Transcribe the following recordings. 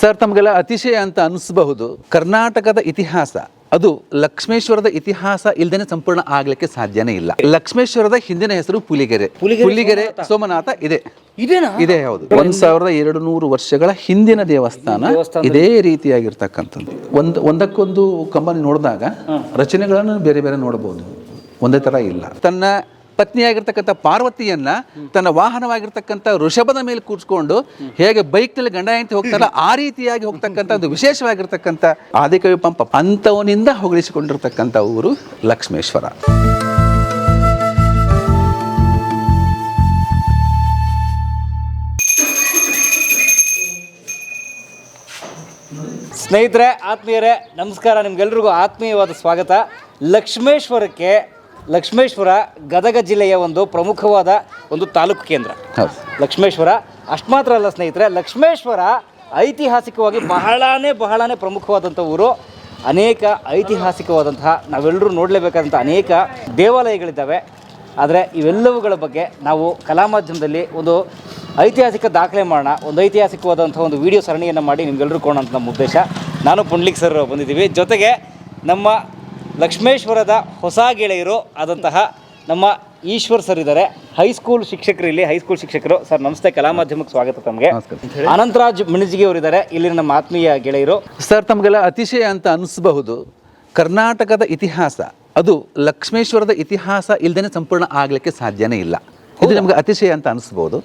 Sir ತಮಗೆಲ್ಲ ಅತಿಶಯ ಅಂತ ಅನಿಸಬಹುದು. ಕರ್ನಾಟಕದ ಇತಿಹಾಸ ಅದು ಲಕ್ಷ್ಮೇಶ್ವರದ ಇತಿಹಾಸ ಇಲ್ದೇನೆ ಸಂಪೂರ್ಣ ಆಗ್ಲಿಕ್ಕೆ ಸಾಧ್ಯನೇ ಇಲ್ಲ. ಲಕ್ಷ್ಮೇಶ್ವರದ ಹಿಂದಿನ ಹೆಸರು ಪುಲಿಗೆರೆ. ಪುಲಿಗೆರೆ ಸೋಮನಾಥ. ಇದೆ. ಇದೇನಾ? ಇದೆ ಹೌದು. ಒಂದ್ ಸಾವಿರದ ಎರಡು ನೂರು ವರ್ಷಗಳ ಹಿಂದಿನ ದೇವಸ್ಥಾನ ದೇವಸ್ಥಾನ. ಇದೇ ರೀತಿಯಾಗಿರ್ತಕ್ಕಂಥದ್ದು. ಒಂದ್ ಒಂದಕ್ಕೊಂದು ಕಂಬನಿ ನೋಡಿದಾಗ ರಚನೆಗಳನ್ನು ಬೇರೆ ಬೇರೆ ನೋಡಬಹುದು ಒಂದೇ ತರ ಇಲ್ಲ. ತನ್ನ ಪತ್ನಿಯಾಗಿರ್ತಕ್ಕಂಥ ಪಾರ್ವತಿಯನ್ನ ತನ್ನ ವಾಹನವಾಗಿರ್ತಕ್ಕಂಥ ಋಷಭದ ಮೇಲೆ ಕೂರಿಸ್ಕೊಂಡು ಹೇಗೆ ಬೈಕ್ನಲ್ಲಿ ಗಂಡ ಹೆಂಡತಿ ಹೋಗ್ತಾರ ಆ ರೀತಿಯಾಗಿ ಹೋಗ್ತಕ್ಕಂಥ ಒಂದು ವಿಶೇಷವಾಗಿರ್ತಕ್ಕಂಥ ಆದಿಕವಿ ಪಂಪ ಅಂಥವನಿಂದ ಹೊಗಳಿಸಿಕೊಂಡಿರ್ತಕ್ಕಂಥ ಊರು ಲಕ್ಷ್ಮೇಶ್ವರ. ಸ್ನೇಹಿತರೆ, ಆತ್ಮೀಯರೇ, ನಮಸ್ಕಾರ. ನಿಮ್ಗೆಲ್ರಿಗೂ ಆತ್ಮೀಯವಾದ ಸ್ವಾಗತ. ಲಕ್ಷ್ಮೇಶ್ವರಕ್ಕೆ ಲಕ್ಷ್ಮೇಶ್ವರ ಗದಗ ಜಿಲ್ಲೆಯ ಒಂದು ಪ್ರಮುಖವಾದ ಒಂದು ತಾಲೂಕು ಕೇಂದ್ರ. ಲಕ್ಷ್ಮೇಶ್ವರ ಅಷ್ಟು ಮಾತ್ರ ಅಲ್ಲ ಸ್ನೇಹಿತರೆ ಲಕ್ಷ್ಮೇಶ್ವರ ಐತಿಹಾಸಿಕವಾಗಿ ಬಹಳನೇ ಬಹಳನೇ ಪ್ರಮುಖವಾದಂಥ ಊರು. ಅನೇಕ ಐತಿಹಾಸಿಕವಾದಂತಹ ನಾವೆಲ್ಲರೂ ನೋಡಲೇಬೇಕಾದಂಥ ಅನೇಕ ದೇವಾಲಯಗಳಿದ್ದಾವೆ. ಆದರೆ ಇವೆಲ್ಲವುಗಳ ಬಗ್ಗೆ ನಾವು ಕಲಾ ಮಾಧ್ಯಮದಲ್ಲಿ ಒಂದು ಐತಿಹಾಸಿಕ ದಾಖಲೆ ಮಾಡೋಣ. ಒಂದು ಐತಿಹಾಸಿಕವಾದಂಥ ಒಂದು ವಿಡಿಯೋ ಸರಣಿಯನ್ನು ಮಾಡಿ ನಿಮ್ಗೆಲ್ಲರೂ ಕೊಡೋಣ ಅಂತ ನಮ್ಮ ಉದ್ದೇಶ. ನಾನು ಪುಂಡ್ಲಿಕ್ ಸರ್ ಬಂದಿದ್ದೀವಿ. ಜೊತೆಗೆ ನಮ್ಮ ಲಕ್ಷ್ಮೇಶ್ವರದ ಹೊಸ ಗೆಳೆಯರು ಆದಂತಹ ನಮ್ಮ ಈಶ್ವರ್ ಸರ್ ಇದ್ದಾರೆ. ಹೈಸ್ಕೂಲ್ ಶಿಕ್ಷಕರು ಇಲ್ಲಿ ಹೈಸ್ಕೂಲ್ ಶಿಕ್ಷಕರು. ಸರ್ ನಮಸ್ತೆ. ಕಲಾ ಮಾಧ್ಯಮಕ್ಕೆ ಸ್ವಾಗತ ತಮಗೆ. ನಮಸ್ಕಾರ. ಅನಂತರಾಜ್ ಮಿಣಜಿಗೆ ಅವರಿದ್ದಾರೆ ಇಲ್ಲಿ ನಮ್ಮ ಆತ್ಮೀಯ ಗೆಳೆಯರು. ಸರ್ ತಮಗೆಲ್ಲ ಅತಿಶಯ ಅಂತ ಅನಿಸಬಹುದು. ಕರ್ನಾಟಕದ ಇತಿಹಾಸ ಅದು ಲಕ್ಷ್ಮೇಶ್ವರದ ಇತಿಹಾಸ ಇಲ್ಲದೇ ಸಂಪೂರ್ಣ ಆಗಲಿಕ್ಕೆ ಸಾಧ್ಯನೇ ಇಲ್ಲ. ಇದು ನಮಗೆ ಅತಿಶಯ ಅಂತ ಅನಿಸ್ಬೋದು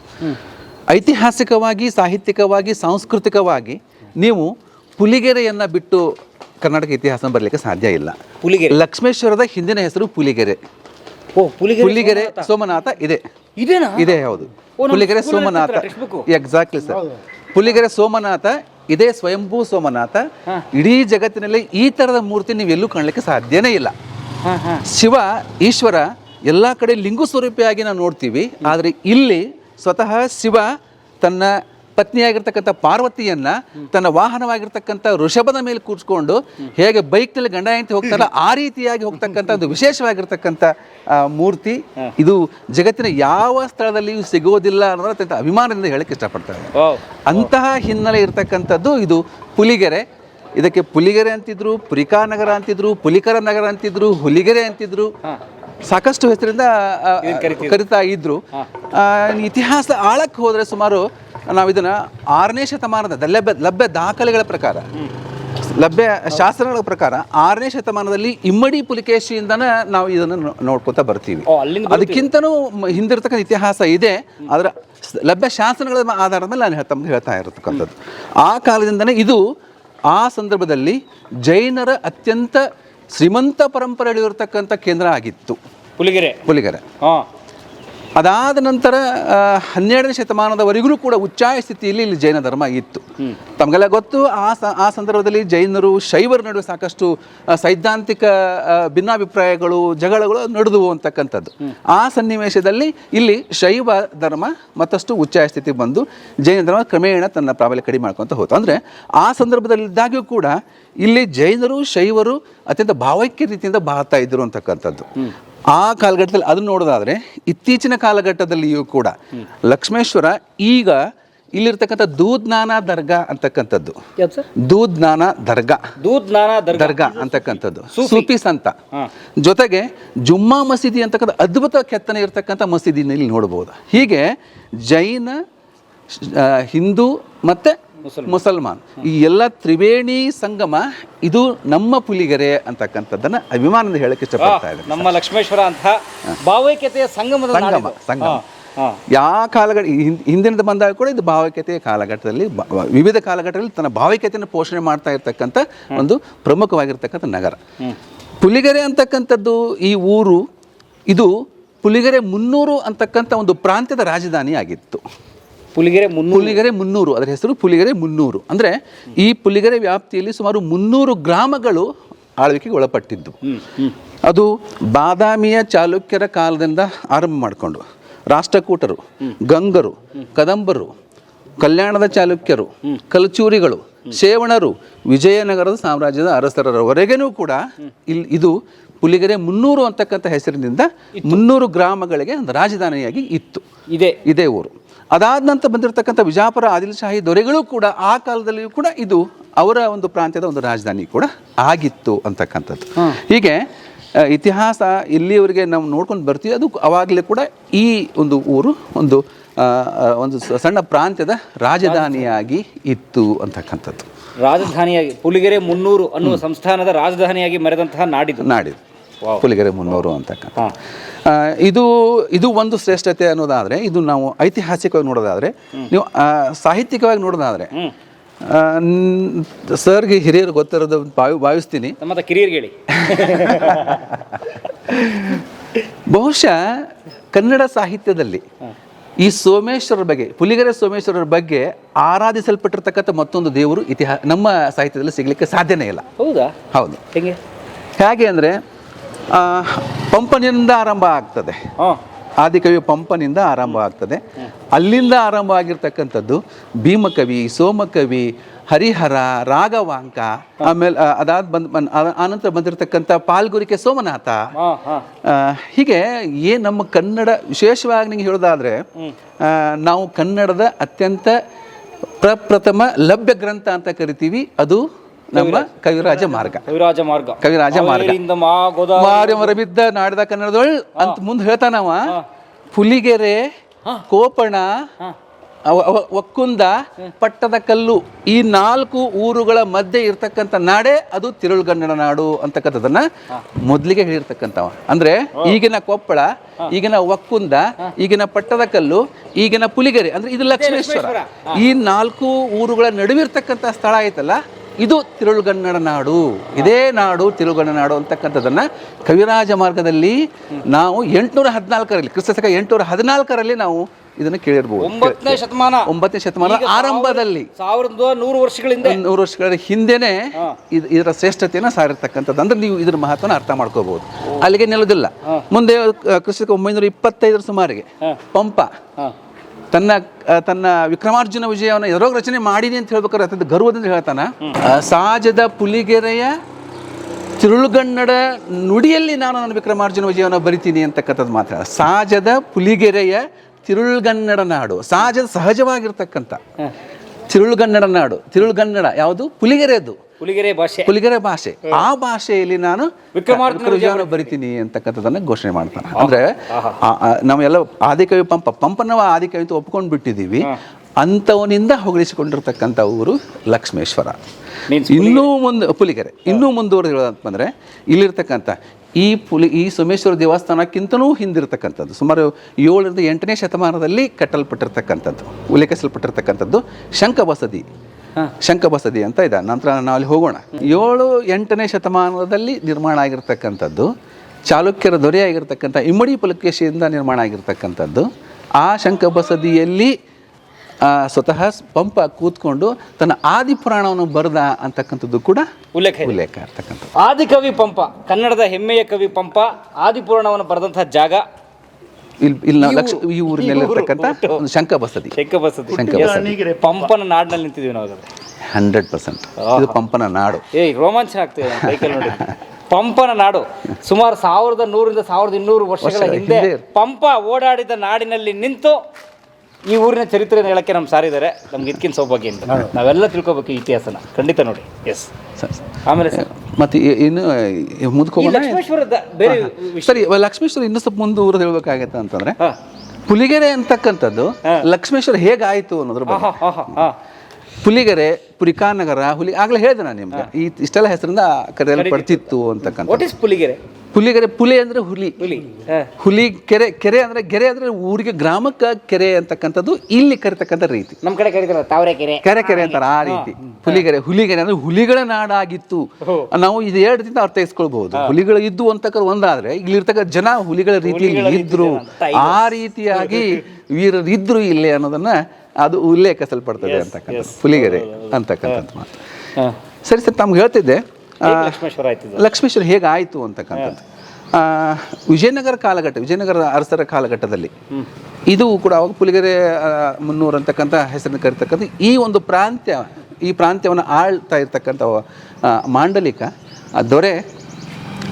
ಐತಿಹಾಸಿಕವಾಗಿ ಸಾಹಿತ್ಯಿಕವಾಗಿ ಸಾಂಸ್ಕೃತಿಕವಾಗಿ ನೀವು ಪುಲಿಗೆರೆಯನ್ನು ಬಿಟ್ಟು ಕರ್ನಾಟಕ ಇತಿಹಾಸ ಬರಲಿಕ್ಕೆ ಸಾಧ್ಯ ಇಲ್ಲ. ಪುಲಿಗೆರೆ. ಲಕ್ಷ್ಮೇಶ್ವರದ ಹಿಂದಿನ ಹೆಸರು ಪುಲಿಗೆರೆ. ಓ ಪುಲಿಗೆರೆ ಪುಲಿಗೆರೆ ಸೋಮನಾಥ. ಇದೆ. ಇದೇನಾ? ಇದೆ ಹೌದು. ಪುಲಿಗೆರೆ ಸೋಮನಾಥ. ಎಕ್ಸಾಕ್ಟ್ಲಿ ಸರ್ ಪುಲಿಗೆರೆ ಸೋಮನಾಥ ಇದೇ ಸ್ವಯಂಭೂ ಸೋಮನಾಥ. ಇಡೀ ಜಗತ್ತಿನಲ್ಲಿ ಈ ತರದ ಮೂರ್ತಿ ನೀವು ಎಲ್ಲೂ ಕಾಣಲಿಕ್ಕೆ ಸಾಧ್ಯನೇ ಇಲ್ಲ. ಶಿವ ಈಶ್ವರ ಎಲ್ಲ ಕಡೆ ಲಿಂಗು ಸ್ವರೂಪಿಯಾಗಿ ನಾವು ನೋಡ್ತೀವಿ. ಆದರೆ ಇಲ್ಲಿ ಸ್ವತಃ ಶಿವ ತನ್ನ ಪತ್ನಿಯಾಗಿರ್ತಕ್ಕಂಥ ಪಾರ್ವತಿಯನ್ನ ತನ್ನ ವಾಹನವಾಗಿರ್ತಕ್ಕಂಥ ಋಷಭದ ಮೇಲೆ ಕೂರಿಸ್ಕೊಂಡು ಹೇಗೆ ಬೈಕ್ನಲ್ಲಿ ಗಂಡ ಹೆಂಡತಿ ಹೋಗ್ತಾರಲ್ಲ ಆ ರೀತಿಯಾಗಿ ಹೋಗ್ತಕ್ಕಂಥ ಒಂದು ವಿಶೇಷವಾಗಿರ್ತಕ್ಕಂಥ ಮೂರ್ತಿ. ಇದು ಜಗತ್ತಿನ ಯಾವ ಸ್ಥಳದಲ್ಲಿಯೂ ಸಿಗೋದಿಲ್ಲ ಅನ್ನೋದು ಅತ್ಯಂತ ಅಭಿಮಾನದಿಂದ ಹೇಳಕ್ಕೆ ಇಷ್ಟಪಡ್ತಾರೆ ಅಂತಹ ಹಿನ್ನೆಲೆ ಇರತಕ್ಕಂಥದ್ದು ಇದು ಪುಲಿಗೆರೆ. ಇದಕ್ಕೆ ಪುಲಿಗೆರೆ ಅಂತಿದ್ರು ಪುರಿಕಾ ನಗರ ಅಂತಿದ್ರು ಪುಲಿಕರ ನಗರ ಅಂತಿದ್ರು ಹುಲಿಗೆರೆ ಅಂತಿದ್ರು. ಸಾಕಷ್ಟು ಹೆಸರಿಂದ ಕರಿತಾ ಇದ್ರು. ಇತಿಹಾಸ ಆಳಕ್ಕೆ ಹೋದರೆ ಸುಮಾರು ನಾವು ಇದನ್ನ ಆರನೇ ಶತಮಾನದ ಲಭ್ಯ ಲಭ್ಯ ದಾಖಲೆಗಳ ಪ್ರಕಾರ ಲಭ್ಯ ಶಾಸ್ತ್ರಗಳ ಪ್ರಕಾರ ಆರನೇ ಶತಮಾನದಲ್ಲಿ ಇಮ್ಮಡಿ ಪುಲಿಕೇಶಿಯಿಂದ ನಾವು ಇದನ್ನು ನೋಡ್ಕೊತಾ ಬರ್ತೀವಿ. ಅದಕ್ಕಿಂತನೂ ಹಿಂದಿರ್ತಕ್ಕಂಥ ಇತಿಹಾಸ ಇದೆ ಅದರ ಲಭ್ಯ ಶಾಸನಗಳ ಆಧಾರದ ಮೇಲೆ ನಾನು ತಮ್ಗೆ ಹೇಳ್ತಾ ಇರತಕ್ಕಂಥದ್ದು. ಆ ಕಾಲದಿಂದನೇ ಇದು ಆ ಸಂದರ್ಭದಲ್ಲಿ ಜೈನರ ಅತ್ಯಂತ ಶ್ರೀಮಂತ ಪರಂಪರೆಯಲ್ಲಿರತಕ್ಕಂಥ ಕೇಂದ್ರ ಆಗಿತ್ತು. ಪುಲಿಗೆರೆ. ಪುಲಿಗೆರೆ. ಹಾಂ. ಅದಾದ ನಂತರ ಹನ್ನೆರಡನೇ ಶತಮಾನದವರೆಗೂ ಕೂಡ ಉಚ್ಚಾಯ ಸ್ಥಿತಿಯಲ್ಲಿ ಇಲ್ಲಿ ಜೈನ ಧರ್ಮ ಇತ್ತು. ತಮಗೆಲ್ಲ ಗೊತ್ತು ಆ ಸ ಆ ಸಂದರ್ಭದಲ್ಲಿ ಜೈನರು ಶೈವರ ನಡುವೆ ಸಾಕಷ್ಟು ಸೈದ್ಧಾಂತಿಕ ಭಿನ್ನಾಭಿಪ್ರಾಯಗಳು ಜಗಳಗಳು ನಡೆದುವು ಅಂತಕ್ಕಂಥದ್ದು. ಆ ಸನ್ನಿವೇಶದಲ್ಲಿ ಇಲ್ಲಿ ಶೈವ ಧರ್ಮ ಮತ್ತಷ್ಟು ಉಚ್ಚಾಯ ಸ್ಥಿತಿ ಬಂದು ಜೈನ ಧರ್ಮ ಕ್ರಮೇಣ ತನ್ನ ಪ್ರಾಬಲ್ಯ ಕಡಿಮೆ ಮಾಡ್ಕೊಂತ ಹೋಯ್ತು ಅಂದರೆ ಆ ಸಂದರ್ಭದಲ್ಲಿದ್ದಾಗ್ಯೂ ಕೂಡ ಇಲ್ಲಿ ಜೈನರು ಶೈವರು ಅತ್ಯಂತ ಭಾವೈಕ್ಯ ರೀತಿಯಿಂದ ಬಾಳ್ತಾ ಇದ್ದರು ಅಂತಕ್ಕಂಥದ್ದು. ಆ ಕಾಲಘಟ್ಟದಲ್ಲಿ ಅದನ್ನು ನೋಡೋದಾದ್ರೆ ಇತ್ತೀಚಿನ ಕಾಲಘಟ್ಟದಲ್ಲಿಯೂ ಕೂಡ ಲಕ್ಷ್ಮೇಶ್ವರ ಈಗ ಇಲ್ಲಿರ್ತಕ್ಕಂಥ ದೂದ್ನಾನ ದರ್ಗಾ ಅಂತಕ್ಕಂಥದ್ದು. ದೂದ್ನಾನ ದರ್ಗಾ. ದೂದ್ನಾನ ದರ್ಗಾ. ಅಂತಕ್ಕಂಥದ್ದು. ಸೂಫಿ. ಸಂತ. ಜೊತೆಗೆ ಜುಮ್ಮಾ ಮಸೀದಿ ಅಂತಕ್ಕಂಥ ಅದ್ಭುತ ಕೆತ್ತನೆ ಇರತಕ್ಕಂಥ ಮಸೀದಿನಲ್ಲಿ ನೋಡಬಹುದು. ಹೀಗೆ ಜೈನ ಹಿಂದೂ ಮತ್ತೆ ಮುಸಲ್ಮಾನ್. ಈ ಎಲ್ಲ ತ್ರಿವೇಣಿ ಸಂಗಮ ಇದು ನಮ್ಮ ಪುಲಿಗೆರೆ ಅಂತಕ್ಕಂಥದ್ದನ್ನ ಅಭಿಮಾನದಿಂದ ಹೇಳಕ್ಕೆ ಇಷ್ಟಪಡ್ತಾ ಇದೆ ನಮ್ಮ ಲಕ್ಷ್ಮೇಶ್ವರ ಅಂತ ಭಾವೈಕ್ಯತೆಯ ಸಂಗಮದ ಸಂಗಮ. ಸಂಗಮ. ಯಾವ ಕಾಲಘಟ್ಟ ಹಿಂದಿನದ ಬಂದಾಗ ಕೂಡ ಇದು ಭಾವೈಕ್ಯತೆಯ ಕಾಲಘಟ್ಟದಲ್ಲಿ ವಿವಿಧ ಕಾಲಘಟ್ಟದಲ್ಲಿ ತನ್ನ ಭಾವೈಕ್ಯತೆಯನ್ನು ಪೋಷಣೆ ಮಾಡ್ತಾ ಇರ್ತಕ್ಕಂಥ ಒಂದು ಪ್ರಮುಖವಾಗಿರ್ತಕ್ಕಂಥ ನಗರ. ಪುಲಿಗೆರೆ ಅಂತಕ್ಕಂಥದ್ದು ಈ ಊರು ಇದು ಪುಲಿಗೆರೆ ಮುನ್ನೂರು ಅಂತಕ್ಕಂಥ ಒಂದು ಪ್ರಾಂತ್ಯದ ರಾಜಧಾನಿ ಆಗಿತ್ತು. ಪುಲಿಗೆರೆ ಪುಲಿಗೆರೆ ಮುನ್ನೂರು ಅದರ ಹೆಸರು ಪುಲಿಗೆರೆ ಮುನ್ನೂರು. ಅಂದರೆ ಈ ಪುಲಿಗೆರೆ ವ್ಯಾಪ್ತಿಯಲ್ಲಿ ಸುಮಾರು ಮುನ್ನೂರು ಗ್ರಾಮಗಳು ಆಳ್ವಿಕೆಗೆ ಒಳಪಟ್ಟಿದ್ದು. ಅದು ಬಾದಾಮಿಯ ಚಾಲುಕ್ಯರ ಕಾಲದಿಂದ ಆರಂಭ ಮಾಡಿಕೊಂಡು ರಾಷ್ಟ್ರಕೂಟರು ಗಂಗರು ಕದಂಬರು ಕಲ್ಯಾಣದ ಚಾಲುಕ್ಯರು ಕಲಚೂರಿಗಳು ಸೇವಣರು ವಿಜಯನಗರದ ಸಾಮ್ರಾಜ್ಯದ ಅರಸರವರೆಗೂ ಕೂಡ ಇಲ್ಲಿ ಇದು ಪುಲಿಗೆರೆ ಮುನ್ನೂರು ಅಂತಕ್ಕಂಥ ಹೆಸರಿನಿಂದ ಮುನ್ನೂರು ಗ್ರಾಮಗಳಿಗೆ ಒಂದು ರಾಜಧಾನಿಯಾಗಿ ಇತ್ತು. ಇದೆ. ಇದೇ ಊರು. ಅದಾದ ನಂತರ ಬಂದಿರತಕ್ಕಂಥ ವಿಜಾಪುರ ಆದಿಲ್ ಶಾಹಿ ದೊರೆಗಳು ಕೂಡ ಆ ಕಾಲದಲ್ಲಿಯೂ ಕೂಡ ಇದು ಅವರ ಒಂದು ಪ್ರಾಂತ್ಯದ ಒಂದು ರಾಜಧಾನಿ ಕೂಡ ಆಗಿತ್ತು ಅಂತಕ್ಕಂಥದ್ದು. ಹೀಗೆ ಇತಿಹಾಸ ಇಲ್ಲಿಯವರೆಗೆ ನಾವು ನೋಡ್ಕೊಂಡು ಬರ್ತೀವಿ. ಅದು ಅವಾಗಲೇ ಕೂಡ ಈ ಒಂದು ಊರು ಒಂದು ಒಂದು ಸಣ್ಣ ಪ್ರಾಂತ್ಯದ ರಾಜಧಾನಿಯಾಗಿ ಇತ್ತು ಅಂತಕ್ಕಂಥದ್ದು. ರಾಜಧಾನಿಯಾಗಿ ಪುಲಿಗೆರೆ ಮುನ್ನೂರು ಅನ್ನುವ ಸಂಸ್ಥಾನದ ರಾಜಧಾನಿಯಾಗಿ ಮರೆದಂತಹ ನಾಡಿದು. ನಾಡಿದ್ದು ಪುಲಿಗೆರೆ ಮುನ್ನೂರು ಅಂತಕ್ಕಂಥ ಇದು ಇದು ಒಂದು ಶ್ರೇಷ್ಠತೆ ಅನ್ನೋದಾದರೆ ಇದು ನಾವು ಐತಿಹಾಸಿಕವಾಗಿ ನೋಡೋದಾದರೆ ನೀವು ಸಾಹಿತ್ಯಿಕವಾಗಿ ನೋಡೋದಾದರೆ ಸರ್ಗೆ ಹಿರಿಯರು ಗೊತ್ತಿರೋದು ಭಾವಿ ಭಾವಿಸ್ತೀನಿ. ಹೇಳಿ. ಬಹುಶಃ ಕನ್ನಡ ಸಾಹಿತ್ಯದಲ್ಲಿ ಈ ಸೋಮೇಶ್ವರರ ಬಗ್ಗೆ ಪುಲಿಗೆರೆ ಸೋಮೇಶ್ವರರ ಬಗ್ಗೆ ಆರಾಧಿಸಲ್ಪಟ್ಟಿರ್ತಕ್ಕಂಥ ಮತ್ತೊಂದು ದೇವರು ಇತಿಹಾಸ ನಮ್ಮ ಸಾಹಿತ್ಯದಲ್ಲಿ ಸಿಗಲಿಕ್ಕೆ ಸಾಧ್ಯನೇ ಇಲ್ಲ. ಹೌದಾ? ಹೌದು. ಹೇಗೆ? ಹೇಗೆ ಅಂದರೆ ಪಂಪನಿಂದ ಆರಂಭ ಆಗ್ತದೆ. ಆದಿಕವಿ ಪಂಪನಿಂದ ಆರಂಭ ಆಗ್ತದೆ. ಅಲ್ಲಿಂದ ಆರಂಭ ಆಗಿರ್ತಕ್ಕಂಥದ್ದು ಭೀಮಕವಿ ಸೋಮಕವಿ ಹರಿಹರ ರಾಘವಾಂಕ ಆಮೇಲೆ ಅದಾದ ಬಂದ್ ಆನಂತರ ಬಂದಿರತಕ್ಕಂಥ ಪಾಲ್ಗುರಿಕೆ ಸೋಮನಾಥ. ಹೀಗೆ ಏ ನಮ್ಮ ಕನ್ನಡ ವಿಶೇಷವಾಗಿ ನಿಮಗೆ ಹೇಳೋದಾದ್ರೆ ನಾವು ಕನ್ನಡದ ಅತ್ಯಂತ ಪ್ರಪ್ರಥಮ ಲಭ್ಯ ಗ್ರಂಥ ಅಂತ ಕರಿತೀವಿ. ಅದು ನಮ್ಮ ಕವಿರಾಜ. ಮಾರ್ಗ. ಕವಿರಾಜ ಮಾರ್ಗ. ಕವಿರಾಜ ಮಾರ್ಗ. ಕಾವೇರಿಯಿಂದ ಮಾ ಗೋದಾ ಮಾರಿ ಮರಬಿದ್ದ ನಾಡಿದ ಕನ್ನಡದೊಳ್ ಅಂತ ಮುಂದೆ ಹೇಳ್ತಾನವ ಪುಲಿಗೆರೆ ಕೋಪಣ ಒಕ್ಕುಂದ ಪಟ್ಟದ ಕಲ್ಲು ಈ ನಾಲ್ಕು ಊರುಗಳ ಮಧ್ಯೆ ಇರ್ತಕ್ಕಂಥ ನಾಡೆ ಅದು ತಿರುಳುಗನ್ನಡ ನಾಡು ಅಂತಕ್ಕಂಥದನ್ನ ಮೊದಲಿಗೆ ಹೇಳಿರ್ತಕ್ಕಂಥವ. ಅಂದ್ರೆ ಈಗಿನ ಕೊಪ್ಪಳ ಈಗಿನ ಒಕ್ಕುಂದ ಈಗಿನ ಪಟ್ಟದ ಕಲ್ಲು ಈಗಿನ ಪುಲಿಗೆರೆ. ಅಂದ್ರೆ ಇದು ಲಕ್ಷ್ಮೇಶ್ವರ. ಈ ನಾಲ್ಕು ಊರುಗಳ ನಡುವಿರ್ತಕ್ಕಂಥ ಸ್ಥಳ ಐತಲ್ಲ ಇದು ತಿರುಳುಗನ್ನಡ ನಾಡು. ಇದೇ ನಾಡು ತಿರುಳುಗನ್ನಡ ನಾಡು ಅಂತಕ್ಕಂಥದ್ದನ್ನು ಕವಿರಾಜ ಮಾರ್ಗದಲ್ಲಿ ನಾವು ಎಂಟುನೂರ ಹದಿನಾಲ್ಕರಲ್ಲಿ ಕ್ರಿಸ್ತಶಕ ಎಂಟುನೂರ ಹದಿನಾಲ್ಕರಲ್ಲಿ ನಾವು ಇದನ್ನು ಕೇಳಿರ್ಬೋದು. ಒಂಬತ್ತನೇ ಶತಮಾನ. ಒಂಬತ್ತನೇ ಶತಮಾನ ಆರಂಭದಲ್ಲಿ. ಸಾವಿರದ ನೂರು ವರ್ಷಗಳಿಂದ. ನೂರು ವರ್ಷಗಳ ಹಿಂದೆನೆ ಇದ್- ಇದರ ಶ್ರೇಷ್ಠತೆಯನ್ನು ಸಾರಿರ್ತಕ್ಕಂಥದ್ದು. ಅಂದ್ರೆ ನೀವು ಇದರ ಮಹತ್ವನ ಅರ್ಥ ಮಾಡ್ಕೋಬಹುದು. ಅಲ್ಲಿಗೆ ನಿಲ್ಲೋದಿಲ್ಲ. ಮುಂದೆ ಕ್ರಿಸ್ತಕ ಒಂಬೈನೂರ ಇಪ್ಪತ್ತೈದರ ಸುಮಾರಿಗೆ ಪಂಪ. ತನ್ನ ತನ್ನ ವಿಕ್ರಮಾರ್ಜುನ ವಿಜಯವನ್ನು ಎದುರೋಗ ರಚನೆ ಮಾಡಿದೆ ಅಂತ ಹೇಳ್ಬೇಕಾದ್ರೆ ಅತ್ಯಂತ ಗರ್ವದಿಂದ ಹೇಳ್ತಾನ. ಸಹಜದ ಸಾಜದ ಪುಲಿಗೆರೆಯ ತಿರುಳುಗನ್ನಡ ನುಡಿಯಲ್ಲಿ ನಾನು ನನ್ನ ವಿಕ್ರಮಾರ್ಜುನ ವಿಜಯವನ್ನು ಬರಿತೀನಿ ಅಂತಕ್ಕಂಥದ್ದು ಮಾತ್ರ. ಸಾಜದ ಪುಲಿಗೆರೆಯ ತಿರುಳುಗನ್ನಡ ನಾಡು. ಸಾಜದ ಸಹಜವಾಗಿರ್ತಕ್ಕಂಥ ತಿರುಳುಗನ್ನಡ ನಾಡು. ತಿರುಳುಗನ್ನಡ ಯಾವುದು? ಪುಲಿಗೆರೆಯದು ಪುಲಿಗೆರೆ ಭಾಷೆ. ಹುಲಿಗೆರೆ ಭಾಷೆ. ಆ ಭಾಷೆಯಲ್ಲಿ ನಾನು ವಿಕ್ರಮಾರ್ಜುನ ಬರಿತೀನಿ ಅಂತಕ್ಕಂಥದ್ದನ್ನ ಘೋಷಣೆ ಮಾಡ್ತಾನೆ. ಅಂದ್ರೆ ನಾವೆಲ್ಲ ಆದಿಕವಿ ಪಂಪ ಪಂಪನವ ಆದಿಕವಿ ಅಂತ ಒಪ್ಕೊಂಡು ಬಿಟ್ಟಿದ್ದೀವಿ. ಅಂಥವನಿಂದ ಹೊಗಳಿಸಿಕೊಂಡಿರ್ತಕ್ಕಂಥ ಊರು ಲಕ್ಷ್ಮೇಶ್ವರ. ಇನ್ನೂ ಮುಂದೆ ಪುಲಿಗೆರೆ ಇನ್ನೂ ಮುಂದುವರೆದು ಹೇಳೋದಂತಂದ್ರೆ ಇಲ್ಲಿರ್ತಕ್ಕಂಥ ಈ ಪುಲಿ ಈ ಸೋಮೇಶ್ವರ ದೇವಸ್ಥಾನಕ್ಕಿಂತನೂ ಹಿಂದಿರ್ತಕ್ಕಂಥದ್ದು ಸುಮಾರು ಏಳರಿಂದ ಎಂಟನೇ ಶತಮಾನದಲ್ಲಿ ಕಟ್ಟಲ್ಪಟ್ಟಿರ್ತಕ್ಕಂಥದ್ದು ಉಲ್ಲೇಖಿಸಲ್ಪಟ್ಟಿರ್ತಕ್ಕಂಥದ್ದು ಶಂಖಬಸದಿ ಶಂಖಬಸದಿ ಅಂತ ಇದೆ ನಂತರ ನಾವು ಅಲ್ಲಿ ಹೋಗೋಣ. ಏಳು ಎಂಟನೇ ಶತಮಾನದಲ್ಲಿ ನಿರ್ಮಾಣ ಆಗಿರ್ತಕ್ಕಂಥದ್ದು ಚಾಲುಕ್ಯರ ದೊರೆಯಾಗಿರ್ತಕ್ಕಂಥ ಇಮ್ಮಡಿ ಪುಲಕೇಶಿಯಿಂದ ನಿರ್ಮಾಣ ಆಗಿರ್ತಕ್ಕಂಥದ್ದು ಆ ಶಂಖಬಸದಿಯಲ್ಲಿ ಆ, ಸ್ವತಃ ಪಂಪ ಕೂತ್ಕೊಂಡು ತನ್ನ ಆದಿ ಪುರಾಣವನ್ನು ಬರೆದ ಅಂತಕ್ಕಂಥದ್ದು ಕೂಡ ಉಲ್ಲೇಖ. ಉಲ್ಲೇಖ ಆದಿ ಆದಿಕವಿ ಪಂಪ ಕನ್ನಡದ ಹೆಮ್ಮೆಯ ಕವಿ ಪಂಪ ಆದಿಪುರಾಣವನ್ನು ಬರೆದಂತಹ ಜಾಗ. ಇಲ್ಲಿ ಇಲ್ಲಿ ನಾವು ಲಕ್ಷ ಈ ಊರಿನಲ್ಲಿರ್ತಕ್ಕಂಥ ಒಂದು ಶಂಖಬಸದಿ ಶಂಕಬಸದಿ ಶಂಖಬಸದಿ ಪಂಪನ ನಾಡಿನಲ್ಲಿ ನಿಂತಿದ್ದೀವಿ ನಾವು ಹಾಗಾದ್ರೆ. Hundred percent. ಇದು ಪಂಪನ ನಾಡು. ಏಯ್ ರೋಮಾಂಚನ ಆಗ್ತಿದೆ ನೋಡಿ. ಪಂಪನ ನಾಡು. ಸುಮಾರು ಸಾವಿರದ ನೂರಿಂದ ಸಾವಿರದ ಇನ್ನೂರು ವರ್ಷಗಳ ಹಿಂದೆ. ಪಂಪ ಓಡಾಡಿದ ನಾಡಿನಲ್ಲಿ ನಿಂತು ಈ ಊರಿನ ಚರಿತ್ರೆ ಹೇಳಕ್ಕೆ ನಮ್ಮ ಸಾರಿದ್ದಾರೆ ನಮ್ಗೆ ಇದಕ್ಕಿಂತ ಸೌಭಾಗ್ಯ ಅಂತ. ನಾವೆಲ್ಲ ತಿಳ್ಕೊಬೇಕು ಈ ಇತಿಹಾಸನ. ಖಂಡಿತ ನೋಡಿ. ಎಸ್ ಆಮೇಲೆ ಸರ್. ಮತ್ತೆ ಇನ್ನು ಲಕ್ಷ್ಮೇಶ್ವರದ ಬೇರೆ ಸರಿ ಲಕ್ಷ್ಮೇಶ್ವರ ಇನ್ನೂ ಸ್ವಲ್ಪ ಮುಂದೆ ಹೇಳ್ಬೇಕಾಗತ್ತೆ ಅಂತಂದ್ರೆ ಪುಲಿಗೆರೆ ಅಂತಕ್ಕಂಥದ್ದು ಲಕ್ಷ್ಮೇಶ್ವರ ಹೇಗಾಯಿತು ಅನ್ನೋದ್ರ ಬಗ್ಗೆ. ಪುಲಿಗೆರೆ ಪುರಿಕಾನಗರ ಹುಲಿ ಆಗ್ಲೇ ಹೇಳಿದೆ ನಾನು ನಿಮ್ಗೆ. ಈ ಇಷ್ಟೆಲ್ಲ ಹೆಸರಿಂದ ಕರೆಯಲ್ಪಡ್ತಿತ್ತು ಅಂತಕ್ಕಂಥ ವಾಟ್ ಇಸ್ ಪುಲಿಗೆರೆ? ಪುಲಿಗೆರೆ ಪುಲಿ ಅಂದ್ರೆ ಹುಲಿ. ಹುಲಿ. ಹುಲಿ ಕೆರೆ ಕೆರೆ ಅಂದ್ರೆ ಕೆರೆ ಅಂದ್ರೆ ಊರಿಗೆ ಗ್ರಾಮಕ್ಕೆ ಕೆರೆ ಅಂತಕ್ಕಂಥದ್ದು ಇಲ್ಲಿ ಕರಿತಕ್ಕಂಥ ರೀತಿ. ನಮ್ಮ ಕಡೆ ಕರೀತಾರ ತಾವರೆ ಕೆರೆ. ಕೆರೆ ಕೆರೆ ಅಂತಾರೆ ಆ ರೀತಿ. ಹುಲಿಗೆರೆ ಹುಲಿಗೆರೆ ಅಂದ್ರೆ ಹುಲಿಗಳ ನಾಡಾಗಿತ್ತು. ನಾವು ಇದು ಎರಡು ರೀತಿ ಅರ್ಥೈಸ್ಕೊಳ್ಬಹುದು ಹುಲಿಗಳು ಇದ್ದು ಅಂತಕ್ಕ ಒಂದಾದ್ರೆ ಇಲ್ಲಿರ್ತಕ್ಕ ಜನ ಹುಲಿಗಳ ರೀತಿಯಲ್ಲಿ ಇದ್ರು. ಆ ರೀತಿಯಾಗಿ ವೀರರಿದ್ರು ಇಲ್ಲಿ ಅನ್ನೋದನ್ನ ಅದು ಉಲ್ಲೇಖಿಸಲ್ಪಡ್ತದೆ ಅಂತಕ್ಕಂಥ ಹುಲಿಗೆರೆ ಅಂತಕ್ಕಂಥದ್ದು ಮಾತು ಸರಿ ಸರ್ ತಮ್ಗೆ ಹೇಳ್ತಿದ್ದೆ ಲಕ್ಷ್ಮೇಶ್ವರ ಆಯ್ತು ಲಕ್ಷ್ಮೇಶ್ವರ ಹೇಗಾಯಿತು ಅಂತಕ್ಕಂಥದ್ದು. ವಿಜಯನಗರ ಕಾಲಘಟ್ಟ ವಿಜಯನಗರ ಅರಸರ ಕಾಲಘಟ್ಟದಲ್ಲಿ. ಇದು ಕೂಡ ಅವಾಗ ಪುಲಿಗೆರೆ ಮುನ್ನೂರು ಅಂತಕ್ಕಂಥ ಹೆಸರನ್ನು ಕರಿತಕ್ಕಂಥ ಈ ಒಂದು ಪ್ರಾಂತ್ಯ ಈ ಪ್ರಾಂತ್ಯವನ್ನು ಆಳ್ತಾ ಇರ್ತಕ್ಕಂಥ ಮಾಂಡಲಿಕ ಆ ದೊರೆ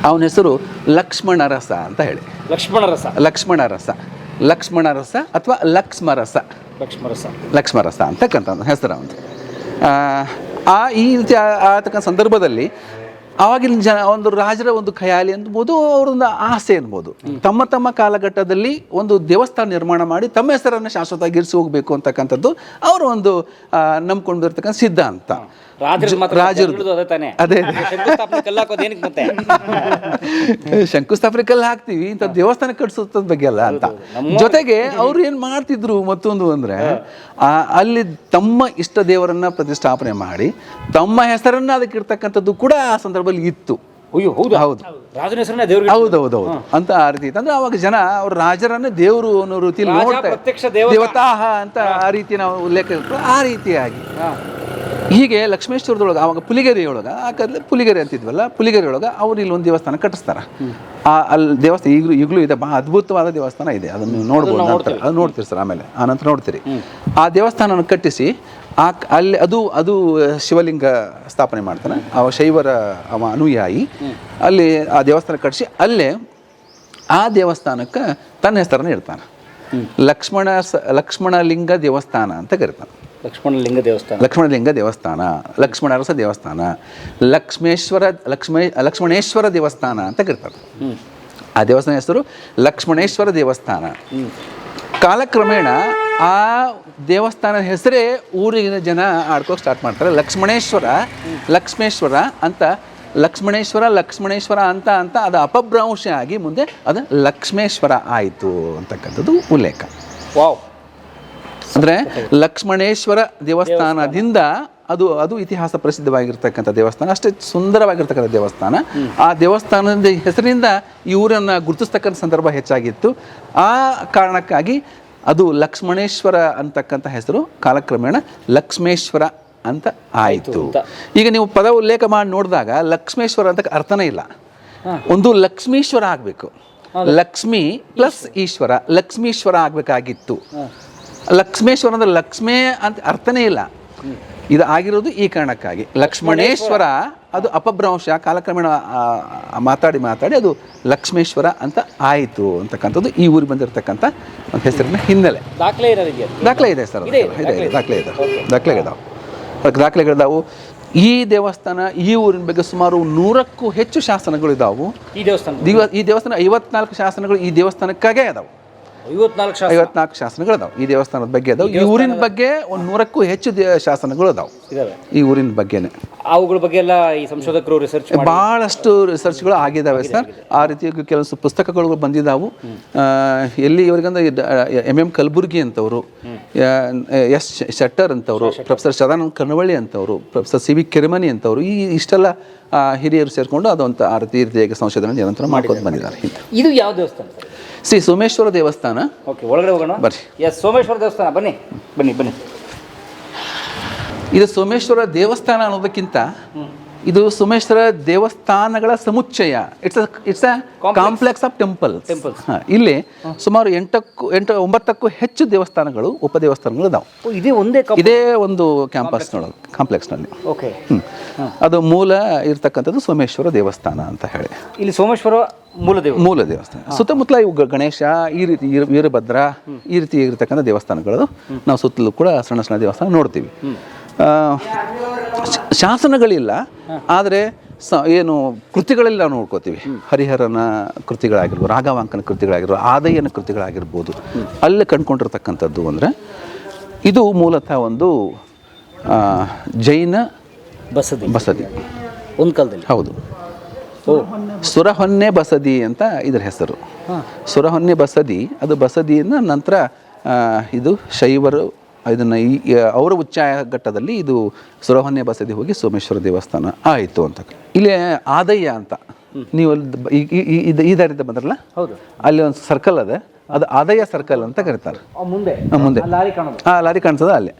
ಅವನ ಹೆಸರು ಲಕ್ಷ್ಮಣರಸ ಅಂತ ಹೇಳಿ. ಲಕ್ಷ್ಮಣರಸ. ಲಕ್ಷ್ಮಣರಸ. ಲಕ್ಷ್ಮಣರಸ ಅಥವಾ ಲಕ್ಷ್ಮರಸ. ಲಕ್ಷ್ಮರಸ. ಲಕ್ಷ್ಮರಸ ಅಂತಕ್ಕಂಥ ಹೆಸರು ಅಂತ ಆ ಈ ರೀತಿ ಆತಕ್ಕಂಥ ಸಂದರ್ಭದಲ್ಲಿ ಆವಾಗಿನ ಜನ ಒಂದು ರಾಜರ ಒಂದು ಖಯಾಲಿ ಅನ್ಬೋದು ಅವ್ರೊಂದು ಆಸೆ ಅನ್ಬೋದು ತಮ್ಮ ತಮ್ಮ ಕಾಲಘಟ್ಟದಲ್ಲಿ ಒಂದು ದೇವಸ್ಥಾನ ನಿರ್ಮಾಣ ಮಾಡಿ ತಮ್ಮ ಹೆಸರನ್ನು ಶಾಶ್ವತವಾಗಿ ಇರಿಸಿ ಹೋಗ್ಬೇಕು ಅಂತಕ್ಕಂಥದ್ದು ಅವರು ಒಂದು ನಂಬ್ಕೊಂಡು ನಂಬ್ಕೊಂಡಿರ್ತಕ್ಕಂಥ ಸಿದ್ಧಾಂತ. ರಾಜರ. ಅದೇ ಶಂಕುಸ್ಥಾಪನೆ ಕಲ್ಲು ಹಾಕ್ತಿವಿ ಇಂಥ ದೇವಸ್ಥಾನ ಕಟ್ಸೋದ್ ಬಗ್ಗೆ ಅಲ್ಲ ಅಂತ. ಜೊತೆಗೆ ಅವ್ರು ಏನ್ ಮಾಡ್ತಿದ್ರು ಮತ್ತೊಂದು ಅಂದ್ರೆ ಆ, ಅಲ್ಲಿ ತಮ್ಮ ಇಷ್ಟ ದೇವರನ್ನ ಪ್ರತಿಷ್ಠಾಪನೆ ಮಾಡಿ ತಮ್ಮ ಹೆಸರನ್ನ ಅದಕ್ಕೆ ಇರ್ತಕ್ಕಂಥದ್ದು ಕೂಡ ಆ ಸಂದರ್ಭದಲ್ಲಿ ಇತ್ತು. ಅಯ್ಯೋ ಹೌದು? ಹೌದು. ಹೆಸರನ್ನ ದೇವ್ರಿಗೆ ಹೌದೌದು ಅಂತ ಆ ರೀತಿ ಇತ್ತು. ಅಂದ್ರೆ ಅವಾಗ ಜನ ಅವ್ರ ರಾಜರನ್ನ ದೇವರು ಅನ್ನೋ ರೀತಿಯಲ್ಲಿ ನೋಡ್ತಾರೆ. ದೇವತಾಹ ಅಂತ ಆ ರೀತಿ ನಾವು ಉಲ್ಲೇಖ. ಆ ರೀತಿಯಾಗಿ. ಹೀಗೆ ಲಕ್ಷ್ಮೇಶ್ವರದೊಳಗೆ ಅವಾಗ ಪುಲಿಗೆರೆಯೊಳಗೆ ಆ ಕದ್ಲೆ ಪುಲಿಗೆರೆ ಅಂತಿದ್ವಲ್ಲ ಪುಲಿಗೆರೆಯೊಳಗೆ ಅವ್ರು ಇಲ್ಲಿ ಒಂದು ದೇವಸ್ಥಾನ ಕಟ್ಟಿಸ್ತಾರೆ. ಆ ಅಲ್ಲಿ ದೇವಸ್ಥಾನ ಈಗಲೂ ಈಗಲೂ ಇದೆ ಬಹಳ ಅದ್ಭುತವಾದ ದೇವಸ್ಥಾನ ಇದೆ ಅದನ್ನು ನೀವು ನೋಡ್ಬೋದು ನೋಡ್ತಾರೆ ಅದು ನೋಡ್ತೀರಿ ಸರ್ ಆಮೇಲೆ ಆ ನಂತರ ನೋಡ್ತೀರಿ. ಆ ದೇವಸ್ಥಾನವನ್ನು ಕಟ್ಟಿಸಿ ಆ ಅಲ್ಲಿ ಅದು ಅದು ಶಿವಲಿಂಗ ಸ್ಥಾಪನೆ ಮಾಡ್ತಾನೆ. ಅವ ಶೈವರ ಅವ ಅನುಯಾಯಿ. ಅಲ್ಲಿ ಆ ದೇವಸ್ಥಾನ ಕಟ್ಟಿಸಿ ಅಲ್ಲೇ ಆ ದೇವಸ್ಥಾನಕ್ಕೆ ತನ್ನ ಹೆಸರನ್ನು ಇಡ್ತಾನೆ. ಲಕ್ಷ್ಮಣ ಸ ಲಕ್ಷ್ಮಣಲಿಂಗ ದೇವಸ್ಥಾನ ಅಂತ ಕರೀತಾನೆ. ಲಕ್ಷ್ಮಣ ಲಿಂಗ ದೇವಸ್ಥಾನ. ಲಕ್ಷ್ಮಣಲಿಂಗ ದೇವಸ್ಥಾನ ಲಕ್ಷ್ಮಣರಸ ದೇವಸ್ಥಾನ ಲಕ್ಷ್ಮೇಶ್ವರ ಲಕ್ಷ್ಮೇ ಲಕ್ಷ್ಮಣೇಶ್ವರ ದೇವಸ್ಥಾನ ಅಂತ ಕರೀತಾರೆ. ಆ ದೇವಸ್ಥಾನ ಹೆಸರು ಲಕ್ಷ್ಮಣೇಶ್ವರ ದೇವಸ್ಥಾನ. ಕಾಲಕ್ರಮೇಣ ಆ ದೇವಸ್ಥಾನದ ಹೆಸರೇ ಊರಿನ ಜನ ಆಡ್ಕೋಕೆ ಸ್ಟಾರ್ಟ್ ಮಾಡ್ತಾರೆ. ಲಕ್ಷ್ಮಣೇಶ್ವರ ಲಕ್ಷ್ಮೇಶ್ವರ ಅಂತ ಲಕ್ಷ್ಮಣೇಶ್ವರ ಲಕ್ಷ್ಮಣೇಶ್ವರ ಅಂತ ಅಂತ ಅದು ಅಪಭ್ರಂಶ ಆಗಿ ಮುಂದೆ ಅದು ಲಕ್ಷ್ಮೇಶ್ವರ ಆಯಿತು ಅಂತಕ್ಕಂಥದ್ದು ಉಲ್ಲೇಖ. ವಾವ್. ಅಂದ್ರೆ ಲಕ್ಷ್ಮಣೇಶ್ವರ ದೇವಸ್ಥಾನದಿಂದ ಅದು ಅದು ಇತಿಹಾಸ ಪ್ರಸಿದ್ಧವಾಗಿರ್ತಕ್ಕಂಥ ದೇವಸ್ಥಾನ ಅಷ್ಟೇ ಸುಂದರವಾಗಿರ್ತಕ್ಕಂಥ ದೇವಸ್ಥಾನ. ಆ ದೇವಸ್ಥಾನದ ಹೆಸರಿನಿಂದ ಈ ಊರನ್ನು ಗುರುತಿಸ್ತಕ್ಕಂಥ ಸಂದರ್ಭ ಹೆಚ್ಚಾಗಿತ್ತು. ಆ ಕಾರಣಕ್ಕಾಗಿ ಅದು ಲಕ್ಷ್ಮಣೇಶ್ವರ ಅಂತಕ್ಕಂಥ ಹೆಸರು ಕಾಲಕ್ರಮೇಣ ಲಕ್ಷ್ಮೇಶ್ವರ ಅಂತ ಆಯಿತು. ಈಗ ನೀವು ಪದ ಉಲ್ಲೇಖ ಮಾಡಿ ನೋಡಿದಾಗ ಲಕ್ಷ್ಮೇಶ್ವರ ಅಂತ ಅರ್ಥನೇ ಇಲ್ಲ. ಒಂದು ಲಕ್ಷ್ಮೀಶ್ವರ ಆಗಬೇಕು. ಲಕ್ಷ್ಮಿ ಪ್ಲಸ್ ಈಶ್ವರ ಲಕ್ಷ್ಮೀಶ್ವರ ಆಗಬೇಕಾಗಿತ್ತು. ಲಕ್ಷ್ಮೇಶ್ವರ ಅಂದ್ರೆ ಲಕ್ಷ್ಮೇ ಅಂತ ಅರ್ಥನೇ ಇಲ್ಲ. ಇದು ಆಗಿರೋದು ಈ ಕಾರಣಕ್ಕಾಗಿ. ಲಕ್ಷ್ಮಣೇಶ್ವರ ಅದು ಅಪಭ್ರಂಶ ಕಾಲಕ್ರಮೇಣ ಮಾತಾಡಿ ಮಾತಾಡಿ ಅದು ಲಕ್ಷ್ಮೇಶ್ವರ ಅಂತ ಆಯಿತು ಅಂತಕ್ಕಂಥದ್ದು ಈ ಊರಿಗೆ ಬಂದಿರತಕ್ಕಂಥ ಒಂದು ಹೆಸರಿನ ಹಿನ್ನೆಲೆ. ದಾಖಲೆ ದಾಖಲೆ ಇದೆ ಸರ್ ಇದೆ, ಇದೆ ಇದೆ, ದಾಖಲೆ ಇದೆ. ದಾಖಲೆಗಳಿದಾವೆ ಅದಕ್ಕೆ ದಾಖಲೆಗಳಿದಾವು ಈ ದೇವಸ್ಥಾನ ಈ ಊರಿನ ಬಗ್ಗೆ ಸುಮಾರು ನೂರಕ್ಕೂ ಹೆಚ್ಚು ಶಾಸನಗಳಿದಾವು ಈ ದೇವಸ್ಥಾನ. ಈ ದೇವಸ್ಥಾನ ಐವತ್ನಾಲ್ಕು ಶಾಸನಗಳು ಈ ದೇವಸ್ಥಾನಕ್ಕಾಗೇ ಅದಾವೆ ಐವತ್ನಾಲ್ಕು ಐವತ್ನಾಲ್ಕು ಶಾಸನಗಳು ಅದಾವೆ ಈ ದೇವಸ್ಥಾನದ ಬಗ್ಗೆ ಅದಾವೆ. ಈ ಊರಿನ ಬಗ್ಗೆ ಒಂದು ನೂರಕ್ಕೂ ಹೆಚ್ಚು ದೇ- ಶಾಸನಗಳು ಅದಾವೆ ಇದಾವೆ. ಈ ಊರಿನ ಬಗ್ಗೆನೇ. ಅವುಗಳ ಬಗ್ಗೆ ಎಲ್ಲ ಈ ಸಂಶೋಧಕರು ರಿಸರ್ಚ್ ಬಹಳಷ್ಟು ಭಾಳಷ್ಟು ರಿಸರ್ಚ್ಗಳು ಆಗಿದ್ದಾವೆ ಸರ್. ಆ ರೀತಿ ಕೆಲವೊಂದು ಪುಸ್ತಕಗಳು ಬಂದಿದ್ದಾವು ಆ, ಎಲ್ಲಿ ಇವರಿಗಂದ್ರೆ ಎಂ ಎಂ ಕಲಬುರ್ಗಿ ಅಂತವರು ಎಸ್ ಶೆಟ್ಟರ್ ಅಂತವರು ಪ್ರೊಫೆಸರ್ ಸದಾನಂದ ಕನವಳ್ಳಿ ಅಂತವರು ಪ್ರೊಫೆಸರ್ ಸಿ ವಿ ಕೆರೆಮನಿ ಅಂತವರು ಈ ಇಷ್ಟೆಲ್ಲ ಆ, ಹಿರಿಯರು ಸೇರಿಕೊಂಡು ಅದೊಂದು ಆ ರೀತಿ ಈ ರೀತಿಯಾಗಿ ಸಂಶೋಧನೆ ನಿರಂತರ ಮಾಡ್ಕೊಂಡು ಬಂದಿದ್ದಾರೆ ಇದು ಯಾವ ದೇವಸ್ಥಾನ ಸರ್? ಶ್ರೀ ಸೋಮೇಶ್ವರ ದೇವಸ್ಥಾನ. ಓಕೆ ಒಳಗಡೆ ಹೋಗೋಣ? ಬರ್ರಿ. ಎಸ್ ಸೋಮೇಶ್ವರ ದೇವಸ್ಥಾನ ಬನ್ನಿ ಬನ್ನಿ ಬನ್ನಿ. ಇದು ಸೋಮೇಶ್ವರ ದೇವಸ್ಥಾನ ಅನ್ನೋದಕ್ಕಿಂತ ಇದು ಸೋಮೇಶ್ವರ ದೇವಸ್ಥಾನಗಳ ಸಮುಚ್ಚಯ. It's it's a complex of temple temple ಇಲ್ಲಿ ಸುಮಾರು ಎಂಟಕ್ಕೂ ಎಂಟು ಒಂಬತ್ತಕ್ಕೂ ಹೆಚ್ಚು ದೇವಸ್ಥಾನಗಳು ಉಪದೇವಸ್ಥಾನಗಳು ಇದಾವೆ. ಓ ಇದೇ ಒಂದೇ ಇದೇ ಒಂದು ಕ್ಯಾಂಪಸ್ ಕ್ಯಾಂಪಸ್ನೊಳಗೆ ಕಾಂಪ್ಲೆಕ್ಸ್ನಲ್ಲಿ ಓಕೆ ಅದು ಮೂಲ ಇರ್ತಕ್ಕಂಥದ್ದು ಸೋಮೇಶ್ವರ ದೇವಸ್ಥಾನ ಅಂತ ಹೇಳಿ. ಇಲ್ಲಿ ಸೋಮೇಶ್ವರ ಮೂಲ ದೇವ ಮೂಲ ದೇವಸ್ಥಾನ. ಸುತ್ತಮುತ್ತಲ ಇವು ಗಣೇಶ ಈ ರೀತಿ ವೀರ- ವೀರಭದ್ರ ಈ ರೀತಿ ಇರತಕ್ಕಂಥ ದೇವಸ್ಥಾನಗಳು ನಾವು ಸುತ್ತಲೂ ಕೂಡ ಸಣ್ಣ ಸಣ್ಣ ದೇವಸ್ಥಾನ ನೋಡ್ತೀವಿ. ಶಾಸನಗಳಿಲ್ಲ. ಆದರೆ ಸ ಏನು ಕೃತಿಗಳೆಲ್ಲ ನಾವು ನೋಡ್ಕೋತೀವಿ. ಹರಿಹರನ ಕೃತಿಗಳಾಗಿರ್ಬೋದು ರಾಘವಾಂಕನ ಕೃತಿಗಳಾಗಿರ್ಬೋದು ಆದಯ್ಯನ ಕೃತಿಗಳಾಗಿರ್ಬೋದು. ಅಲ್ಲಿ ಕಂಡುಕೊಂಡಿರ್ತಕ್ಕಂಥದ್ದು ಅಂದರೆ ಇದು ಮೂಲತಃ ಒಂದು ಜೈನ ಬಸದಿ. ಬಸದಿ. ಒಂದು ಕಾಲದಲ್ಲಿ. ಹೌದು. ಸುರಹೊನ್ನೆ ಬಸದಿ ಅಂತ ಇದರ ಹೆಸರು. ಸುರಹೊನ್ನೆ ಬಸದಿ ಅದು ಬಸದಿಯಿಂದ ನಂತರ ಇದು ಶೈವರು ಇದನ್ನು ಈ ಅವರ ಉಚ್ಚಾಯ ಘಟ್ಟದಲ್ಲಿ ಇದು ಸುರಹೊನ್ನೆ ಬಸದಿ ಹೋಗಿ ಸೋಮೇಶ್ವರ ದೇವಸ್ಥಾನ ಆಯಿತು ಅಂತ ಇಲ್ಲಿ ಆದಯ್ಯ ಅಂತ. ನೀವು ಅಲ್ಲಿ ಈ- ದಾರಿಯಿಂದ ಬಂದ್ರಲ್ಲ? ಹೌದು. ಅಲ್ಲಿ ಒಂದು ಸರ್ಕಲ್ ಅದ. ಅದು ಆದಯ್ಯ ಸರ್ಕಲ್ ಅಂತ ಕರೀತಾರೆ. ಮುಂದೆ. ಮುಂದೆ. ಆ ಲಾರಿ ಕಾಣೋದು. ಆ ಲಾರಿ ಕಾಣಿಸದ ಅಲ್ಲಿ.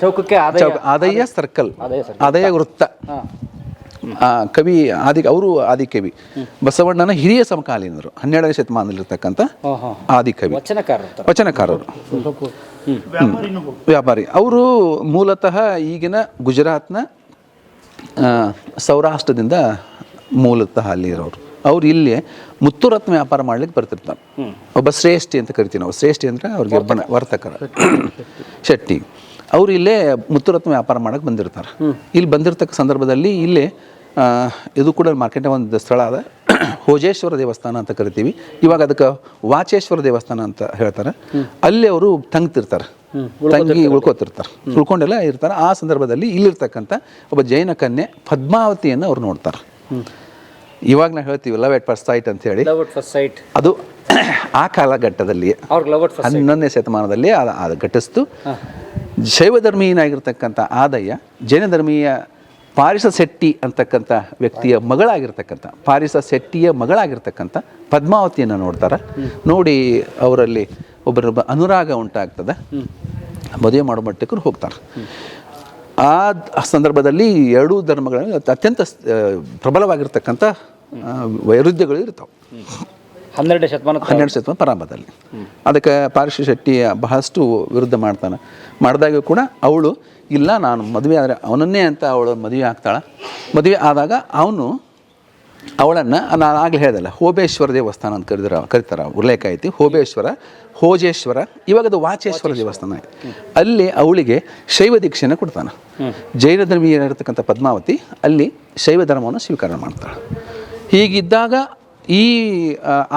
ಚೌಕಕ್ಕೆ ಆದಾಯ ಆದಯ್ಯ ಸರ್ಕಲ್ ಆದಯ್ಯ ವೃತ್ತ. ಆ, ಕವಿ ಆದಿ ಅವರು ಆದಿಕವಿ ಬಸವಣ್ಣನ ಹಿರಿಯ ಸಮಕಾಲೀನರು ಹನ್ನೆರಡನೇ ಶತಮಾನದಲ್ಲಿರ್ತಕ್ಕಂಥ ಆದಿ ಕವಿ. ವಚನಕಾರರು ವ್ಯಾಪಾರಿ ಅವರು ಮೂಲತಃ ಈಗಿನ ಗುಜರಾತ್ನ ಸೌರಾಷ್ಟ್ರದಿಂದ ಮೂಲತಃ ಅಲ್ಲಿ ಇರೋರು. ಅವ್ರು ಇಲ್ಲಿ ಮುತ್ತುರತ್ನ ವ್ಯಾಪಾರ ಮಾಡ್ಲಿಕ್ಕೆ ಬರ್ತಿರ್ತಾರೆ. ಒಬ್ಬ ಶ್ರೇಷ್ಠಿ ಅಂತ ಕರಿತೀವಿ ನಾವು. ಶ್ರೇಷ್ಠಿ ಅಂದರೆ ಅವ್ರಿಗೆ ಒಬ್ಬನ ವರ್ತಕರ. ಶೆಟ್ಟಿ. ಅವ್ರು ಇಲ್ಲೇ ಮುತ್ತುರತ್ನ ವ್ಯಾಪಾರ ಮಾಡಕ್ಕೆ ಬಂದಿರ್ತಾರೆ. ಇಲ್ಲಿ ಬಂದಿರ್ತಕ್ಕ ಸಂದರ್ಭದಲ್ಲಿ ಇಲ್ಲಿ ಇದು ಕೂಡ ಮಾರ್ಕೆಟ್ ಒಂದು ಸ್ಥಳ ಅದ. ಹೋಜೇಶ್ವರ ದೇವಸ್ಥಾನ ಅಂತ ಕರಿತೀವಿ. ಇವಾಗ ಅದಕ್ಕೆ ವಾಚೇಶ್ವರ ದೇವಸ್ಥಾನ ಅಂತ ಹೇಳ್ತಾರೆ. ಅಲ್ಲಿ ಅವರು ತಂಗ್ತಿರ್ತಾರೆ. ತಂಗಿ ಉಳ್ಕೋತಿರ್ತಾರೆ. ಉಳ್ಕೊಂಡೆಲ್ಲ ಇರ್ತಾರೆ. ಆ ಸಂದರ್ಭದಲ್ಲಿ ಇಲ್ಲಿರ್ತಕ್ಕಂಥ ಒಬ್ಬ ಜೈನ ಕನ್ಯೆ ಪದ್ಮಾವತಿಯನ್ನು ಅವ್ರು ನೋಡ್ತಾರೆ. ಇವಾಗ ನಾವು ಹೇಳ್ತೀವಿ ಲವ್ ಎಟ್ ಫಸ್ಟ್ ಸೈಟ್ ಅಂತ ಹೇಳಿ. ಅದು ಆ ಕಾಲಘಟ್ಟದಲ್ಲಿ ಹನ್ನೊಂದನೇ ಶತಮಾನದಲ್ಲಿ ಅದು ಅದು ಘಟಿಸ್ತು. ಶೈವ ಧರ್ಮೀಯನಾಗಿರ್ತಕ್ಕಂಥ ಆದಯ್ಯ ಜೈನ ಧರ್ಮೀಯ ಪಾರಿಸ ಶೆಟ್ಟಿ ಅಂತಕ್ಕಂಥ ವ್ಯಕ್ತಿಯ ಮಗಳಾಗಿರ್ತಕ್ಕಂಥ ಪಾರಿಸ ಶೆಟ್ಟಿಯ ಮಗಳಾಗಿರ್ತಕ್ಕಂಥ ಪದ್ಮಾವತಿಯನ್ನು ನೋಡ್ತಾರೆ. ನೋಡಿ ಅವರಲ್ಲಿ ಒಬ್ಬರ ಅನುರಾಗ ಉಂಟಾಗ್ತದೆ. ಮದುವೆ ಮಾಡೋ ಮಟ್ಟಕ್ಕರು ಹೋಗ್ತಾರೆ. ಆ ಸಂದರ್ಭದಲ್ಲಿ ಎರಡೂ ಧರ್ಮಗಳಲ್ಲಿ ಅತ್ಯಂತ ಪ್ರಬಲವಾಗಿರ್ತಕ್ಕಂಥ ವೈರುಧ್ಯಗಳು ಇರ್ತಾವೆ. ಹನ್ನೆರಡು ಶತಮಾನ ಹನ್ನೆರಡು ಶತಮಾನ ಪ್ರಾರಂಭದಲ್ಲಿ. ಅದಕ್ಕೆ ಪಾರ್ಶ್ವ ಶೆಟ್ಟಿ ಬಹಳಷ್ಟು ವಿರುದ್ಧ ಮಾಡ್ತಾನೆ. ಮಾಡಿದಾಗ ಕೂಡ ಅವಳು ಇಲ್ಲ, ನಾನು ಮದುವೆ ಆದರೆ ಅವನನ್ನೇ ಅಂತ ಅವಳು ಮದುವೆ ಆಗ್ತಾಳೆ. ಮದುವೆ ಆದಾಗ ಅವನು ಅವಳನ್ನು, ನಾನು ಆಗಲೇ ಹೇಳ್ದಲ್ಲ ಹೋಬೇಶ್ವರ ದೇವಸ್ಥಾನ ಅಂತ ಕರೆದಿರ, ಕರಿತಾರೆ ಉಲ್ಲೇಖ ಐತಿ ಹೋಬೇಶ್ವರ, ಹೋಜೇಶ್ವರ ಇವಾಗ ಅದು ವಾಚೇಶ್ವರ ದೇವಸ್ಥಾನ ಐತಿ ಅಲ್ಲಿ ಅವಳಿಗೆ ಶೈವ ದೀಕ್ಷೆಯನ್ನು ಕೊಡ್ತಾನೆ. ಜೈನ ಧರ್ಮೀಯರಾಗಿರ್ತಕ್ಕಂಥ ಪದ್ಮಾವತಿ ಅಲ್ಲಿ ಶೈವ ಧರ್ಮವನ್ನು ಸ್ವೀಕಾರ ಮಾಡ್ತಾಳೆ. ಹೀಗಿದ್ದಾಗ ಈ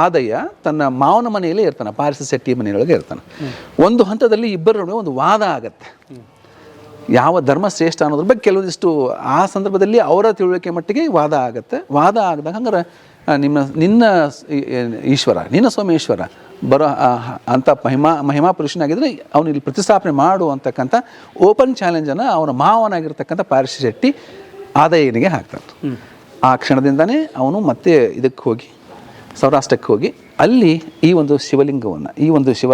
ಆದಯ್ಯ ತನ್ನ ಮಾವನ ಮನೆಯಲ್ಲೇ ಇರ್ತಾನೆ, ಪಾರಿಸ ಶೆಟ್ಟಿ ಮನೆಯೊಳಗೆ ಇರ್ತಾನೆ. ಒಂದು ಹಂತದಲ್ಲಿ ಇಬ್ಬರ ನಡುವೆ ಒಂದು ವಾದ ಆಗತ್ತೆ. ಯಾವ ಧರ್ಮ ಶ್ರೇಷ್ಠ ಅನ್ನೋದ್ರ ಬಗ್ಗೆ ಕೆಲವೊಂದಿಷ್ಟು ಆ ಸಂದರ್ಭದಲ್ಲಿ ಅವರ ತಿಳುವಳಿಕೆ ಮಟ್ಟಿಗೆ ವಾದ ಆಗುತ್ತೆ. ವಾದ ಆಗದಾಗ ಹಂಗಾರೆ ನಿಮ್ಮ ನಿನ್ನ ಈಶ್ವರ ನಿನ್ನ ಸೋಮೇಶ್ವರ ಬರೋ ಅಂಥ ಮಹಿಮಾ ಮಹಿಮಾ ಪುರುಷನಾಗಿದ್ದರೆ ಅವನು ಇಲ್ಲಿ ಪ್ರತಿಸ್ಥಾಪನೆ ಮಾಡು ಅಂತಕ್ಕಂಥ ಓಪನ್ ಚಾಲೆಂಜನ್ನು ಅವನ ಮಾವನಾಗಿರ್ತಕ್ಕಂಥ ಪಾರಿಶ್ ಶೆಟ್ಟಿ ಆದಾಯನಿಗೆ ಹಾಕ್ತಾನೆ. ಆ ಕ್ಷಣದಿಂದನೇ ಅವನು ಮತ್ತೆ ಇದಕ್ಕೆ ಹೋಗಿ ಸೌರಾಷ್ಟ್ರಕ್ಕೆ ಹೋಗಿ ಅಲ್ಲಿ ಈ ಒಂದು ಶಿವಲಿಂಗವನ್ನು, ಈ ಒಂದು ಶಿವ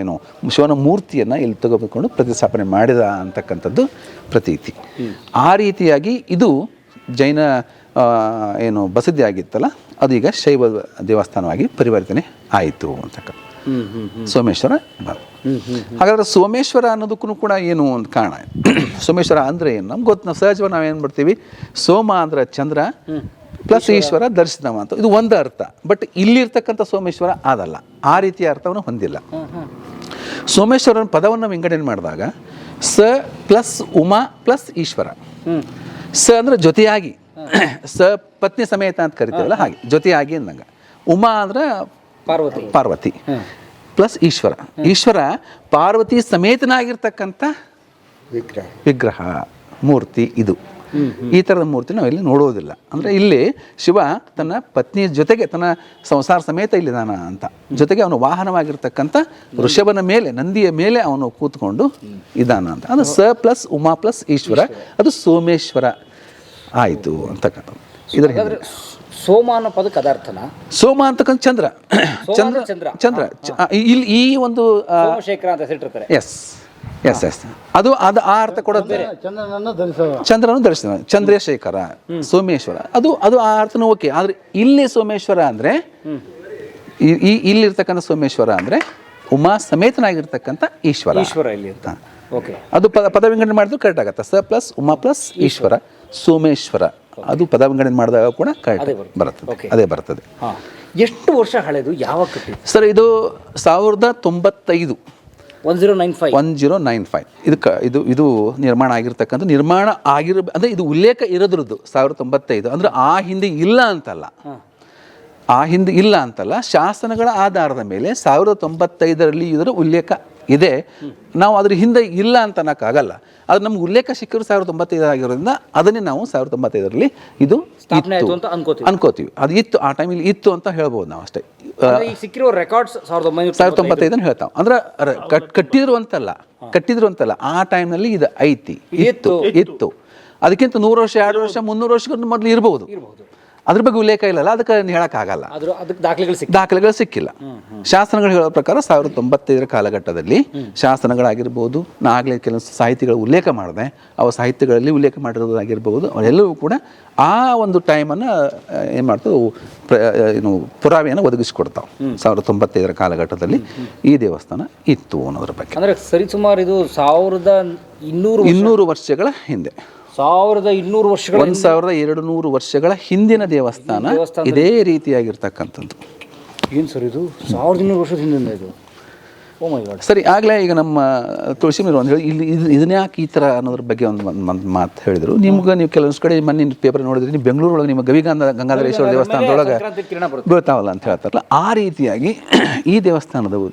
ಏನು, ಶಿವನ ಮೂರ್ತಿಯನ್ನು ಇಲ್ಲಿ ತೆಗೆದುಕೊಂಡು ಪ್ರತಿಸ್ಥಾಪನೆ ಮಾಡಿದ ಅಂತಕ್ಕಂಥದ್ದು ಪ್ರತೀತಿ. ಆ ರೀತಿಯಾಗಿ ಇದು ಜೈನ ಏನು, ಬಸದಿ ಆಗಿತ್ತಲ್ಲ, ಅದು ಈಗ ಶೈವ ದೇವಸ್ಥಾನವಾಗಿ ಪರಿವರ್ತನೆ ಆಯಿತು ಅಂತಕ್ಕಂಥ ಸೋಮೇಶ್ವರ ಹಾಗಾದ್ರೆ ಸೋಮೇಶ್ವರ ಅನ್ನೋದಕ್ಕೂ ಕೂಡ ಏನು ಒಂದು ಕಾರಣ? ಸೋಮೇಶ್ವರ ಅಂದ್ರೆ ಏನು? ನಮ್ಗೆ ಗೊತ್ತು ಸಹಜವಾಗಿ ನಾವೇನು ಮಾಡ್ತೀವಿ? ಸೋಮ ಅಂದ್ರೆ ಚಂದ್ರ ಪ್ಲಸ್ ಈಶ್ವರ. ದರ್ಶನವ ಅಂತ. ಇದು ಒಂದು ಅರ್ಥ. ಬಟ್ ಇಲ್ಲಿರ್ತಕ್ಕಂಥ ಸೋಮೇಶ್ವರ ಅದಲ್ಲ. ಆ ರೀತಿಯ ಅರ್ಥವನ್ನು ಹೊಂದಿಲ್ಲ. ಸೋಮೇಶ್ವರನ ಪದವನ್ನು ವಿಂಗಡಣೆ ಮಾಡಿದಾಗ ಸ ಪ್ಲಸ್ ಉಮಾ ಪ್ಲಸ್ ಈಶ್ವರ. ಸ ಅಂದ್ರೆ ಜೊತೆಯಾಗಿ. ಸ ಪತ್ನಿ ಸಮೇತ ಅಂತ ಕರಿತೀವಲ್ಲ ಹಾಗೆ ಜೊತೆಯಾಗಿ ಅಂದಂಗ. ಉಮಾ ಅಂದ್ರೆ ಪಾರ್ವತಿ. ಪಾರ್ವತಿ. ಪ್ಲಸ್ ಈಶ್ವರ. ಈಶ್ವರ ಪಾರ್ವತಿ ಸಮೇತನಾಗಿರ್ತಕ್ಕಂಥ ವಿಗ್ರಹ. ವಿಗ್ರಹ ಮೂರ್ತಿ ಇದು. ಈ ಥರದ ಮೂರ್ತಿ ನಾವು ಇಲ್ಲಿ ನೋಡೋದಿಲ್ಲ. ಅಂದರೆ ಇಲ್ಲಿ ಶಿವ ತನ್ನ ಪತ್ನಿಯ ಜೊತೆಗೆ ತನ್ನ ಸಂಸಾರ ಸಮೇತ ಇಲ್ಲಿ ನಾನು ಅಂತ. ಜೊತೆಗೆ ಅವನು ವಾಹನವಾಗಿರ್ತಕ್ಕಂಥ ಋಷಭನ ಮೇಲೆ ನಂದಿಯ ಮೇಲೆ ಅವನು ಕೂತ್ಕೊಂಡು ಇದಾನ ಅಂತ. ಅದು ಸ ಪ್ಲಸ್ ಉಮಾ ಪ್ಲಸ್ ಈಶ್ವರ ಅದು ಸೋಮೇಶ್ವರ ಆಯಿತು ಅಂತಕ್ಕಂಥದ್ದು ಇದರ. ಸೋಮ ಅನ್ನೋ ಪದಕ್ಕೆ ಅದಾರ್ಥನ ಸೋಮ ಅಂತಕ್ಕಂಥ ಚಂದ್ರ. ಚಂದ್ರ ಚಂದ್ರ. ಚಂದ್ರ. ಇಲ್ಲಿ ಈ ಒಂದು ಶೇಖರ ಅಂತ ಹೆಸರಿಟ್ಟಿರ್ತಾರೆ. ಎಸ್ ಎಸ್ ಎಸ್ ಅದು ಅದು ಆ ಅರ್ಥ ಕೊಡುತ್ತೆ ಚಂದ್ರನನ್ನು ಧರಿಸುವ. ಚಂದ್ರನು ದರ್ಶನ ಚಂದ್ರಶೇಖರ ಸೋಮೇಶ್ವರ. ಅದು ಅದು ಆ ಅರ್ಥನೂ ಓಕೆ ಆದರೆ ಇಲ್ಲಿ ಸೋಮೇಶ್ವರ ಅಂದರೆ ಈ- ಇಲ್ಲಿರ್ತಕ್ಕಂಥ ಸೋಮೇಶ್ವರ ಅಂದರೆ ಉಮಾ ಸಮೇತನಾಗಿರ್ತಕ್ಕಂಥ ಈಶ್ವರ. ಈಶ್ವರ ಇಲ್ಲಿ ಅಂತ ಓಕೆ ಅದು ಪದ ಪದ ವಿಂಗಡಣೆ ಮಾಡಿದ್ರು ಕರೆಕ್ಟ್ ಆಗುತ್ತೆ. ಸ ಪ್ಲಸ್ ಉಮಾ ಪ್ಲಸ್ ಈಶ್ವರ. ಸೋಮೇಶ್ವರ. ಅದು ಪದ ವಿಂಗಡಣೆ ಮಾಡಿದಾಗ ಕೂಡ ಕರೆಕ್ಟ್ ಬರ್ತದೆ. Okay. ಅದೇ ಬರ್ತದೆ. ಎಷ್ಟು ವರ್ಷ ಹಳೆದು? ಯಾವ ಕಟ್ಟಿ ಸರ್ ಇದು ಸಾವಿರದ ತೊಂಬತ್ತೈದು. One zero nine five one zero nine five ಇದಕ್ಕೆ ಇದು ಇದು ನಿರ್ಮಾಣ ಆಗಿರ್ತಕ್ಕಂಥ ನಿರ್ಮಾಣ ಆಗಿರ ಅಂದರೆ ಇದು ಉಲ್ಲೇಖ ಇರೋದ್ರದ್ದು ಸಾವಿರದ ತೊಂಬತ್ತೈದು ಅಂದರೆ ಆ ಹಿಂದೆ ಇಲ್ಲ ಅಂತಲ್ಲ. ಆ ಹಿಂದೆ ಇಲ್ಲ ಅಂತಲ್ಲ. ಶಾಸನಗಳ ಆಧಾರದ ಮೇಲೆ ಸಾವಿರದ ತೊಂಬತ್ತೈದರಲ್ಲಿ ಇದರ ಉಲ್ಲೇಖ ಇದೆ. ನಾವು ಅದ್ರ ಹಿಂದೆ ಇಲ್ಲ ಅಂತ ಅನ್ನೋಕ್ಕಾಗಲ್ಲ. ಅದು ನಮ್ಗೆ ಉಲ್ಲೇಖ ಸಿಕ್ಕಿರೋ ಸಾವಿರದ ತೊಂಬತ್ತೈದು ಆಗಿರೋದ್ರಿಂದ ಅದನ್ನೇ ನಾವು ಸಾವಿರದ ಒಂಬತ್ತೈದರಲ್ಲಿ ಇದು ಸ್ಥಾಪನೆ ಆಯ್ತು ಅಂತ ಅನ್ಕೋತೀವಿ. ಅದು ಇತ್ತು ಆ ಟೈಮಲ್ಲಿ ಇತ್ತು ಅಂತ ಹೇಳ್ಬೋದು ನಾವು ಅಷ್ಟೇ. ಸಿಕ್ಕಿರೋ ರೆಕಾರ್ಡ್ಸ್ ಸಾವಿರದ ಒಂಬೈನೂರ ಸಾವಿರದ ಒಂಬತ್ತೈದನ್ನು ಹೇಳ್ತಾವ. ಅಂದ್ರೆ ಕಟ್ ಕಟ್ಟಿದ್ರು ಅಂತಲ್ಲ ಕಟ್ಟಿದ್ರು ಅಂತಲ್ಲ ಆ ಟೈಮ್ನಲ್ಲಿ ಇದು ಐತಿ. ಇತ್ತು. ಇತ್ತು ಅದಕ್ಕಿಂತ ನೂರು ವರ್ಷ ಎರಡು ವರ್ಷ ಮುನ್ನೂರು ವರ್ಷಕ್ಕೂ ಮೊದಲು ಇರಬಹುದು ಅದ್ರ ಬಗ್ಗೆ ಉಲ್ಲೇಖ ಇಲ್ಲಲ್ಲ ಅದಕ್ಕೆ ಹೇಳೋಕ್ಕಾಗಲ್ಲ ಅದಕ್ಕೆ ದಾಖಲೆಗಳು ಸಿಕ್ಕ ದಾಖಲೆಗಳು ಸಿಕ್ಕಿಲ್ಲ. ಶಾಸನಗಳು ಹೇಳೋ ಪ್ರಕಾರ ಸಾವಿರದ ತೊಂಬತ್ತೈದರ ಕಾಲಘಟ್ಟದಲ್ಲಿ ಶಾಸನಗಳಾಗಿರ್ಬೋದು ನಾ ಆಗಲೇ ಕೆಲವು ಸಾಹಿತಿಗಳ ಉಲ್ಲೇಖ ಮಾಡಿದೆ. ಅವ ಸಾಹಿತ್ಯಗಳಲ್ಲಿ ಉಲ್ಲೇಖ ಮಾಡಿರೋದಾಗಿರ್ಬೋದು ಅವೆಲ್ಲವೂ ಕೂಡ ಆ ಒಂದು ಟೈಮನ್ನು ಏನು ಮಾಡ್ತಾವೆ ಏನು ಪುರಾವೆಯನ್ನು ಒದಗಿಸಿಕೊಡ್ತಾವೆ. ಸಾವಿರದ ತೊಂಬತ್ತೈದರ ಕಾಲಘಟ್ಟದಲ್ಲಿ ಈ ದೇವಸ್ಥಾನ ಇತ್ತು ಅನ್ನೋದ್ರ ಬಗ್ಗೆ. ಅಂದ್ರೆ ಸರಿಸುಮಾರು ಇದು ಸಾವಿರದ ಇನ್ನೂರು ಇನ್ನೂರು ವರ್ಷಗಳ ಹಿಂದೆ. ಸಾವಿರದ ಇನ್ನೂರು ವರ್ಷಗಳ ಒಂದು ಸಾವಿರದ ಎರಡು ನೂರು ವರ್ಷಗಳ ಹಿಂದಿನ ದೇವಸ್ಥಾನ ಇದೇ ರೀತಿಯಾಗಿರ್ತಕ್ಕಂಥದ್ದು. ಏನು ಸರ್ ಇದು? ಸಾವಿರದ ಇನ್ನೂರು ವರ್ಷದ ಹಿಂದಿನ ಇದು? Oh ಸರಿ ಆಗಲೇ ಈಗ ನಮ್ಮ ತುಳಸಿ ಮೇಲೆ ಒಂದು ಹೇಳಿ ಇಲ್ಲಿ ಇದು ಇದನ್ನ ಯಾಕೆ ಈ ಥರ ಅನ್ನೋದ್ರ ಬಗ್ಗೆ ಒಂದು ಒಂದು ಮಾತು ಹೇಳಿದರು. ನಿಮ್ಗೆ ನೀವು ಕೆಲವೊಂದು ಕಡೆ ಮೊನ್ನೆ ಪೇಪರ್ ನೋಡಿದ್ರೆ ನೀವು ಬೆಂಗಳೂರೊಳಗೆ ನಿಮ್ಮ ಗವಿಗಾಂಧ ಗಂಗಾಧರೇಶ್ವರ ದೇವಸ್ಥಾನದೊಳಗೆ ಬೀಳ್ತಾವಲ್ಲ ಅಂತ ಹೇಳ್ತಾರಲ್ಲ ಆ ರೀತಿಯಾಗಿ ಈ ದೇವಸ್ಥಾನದವು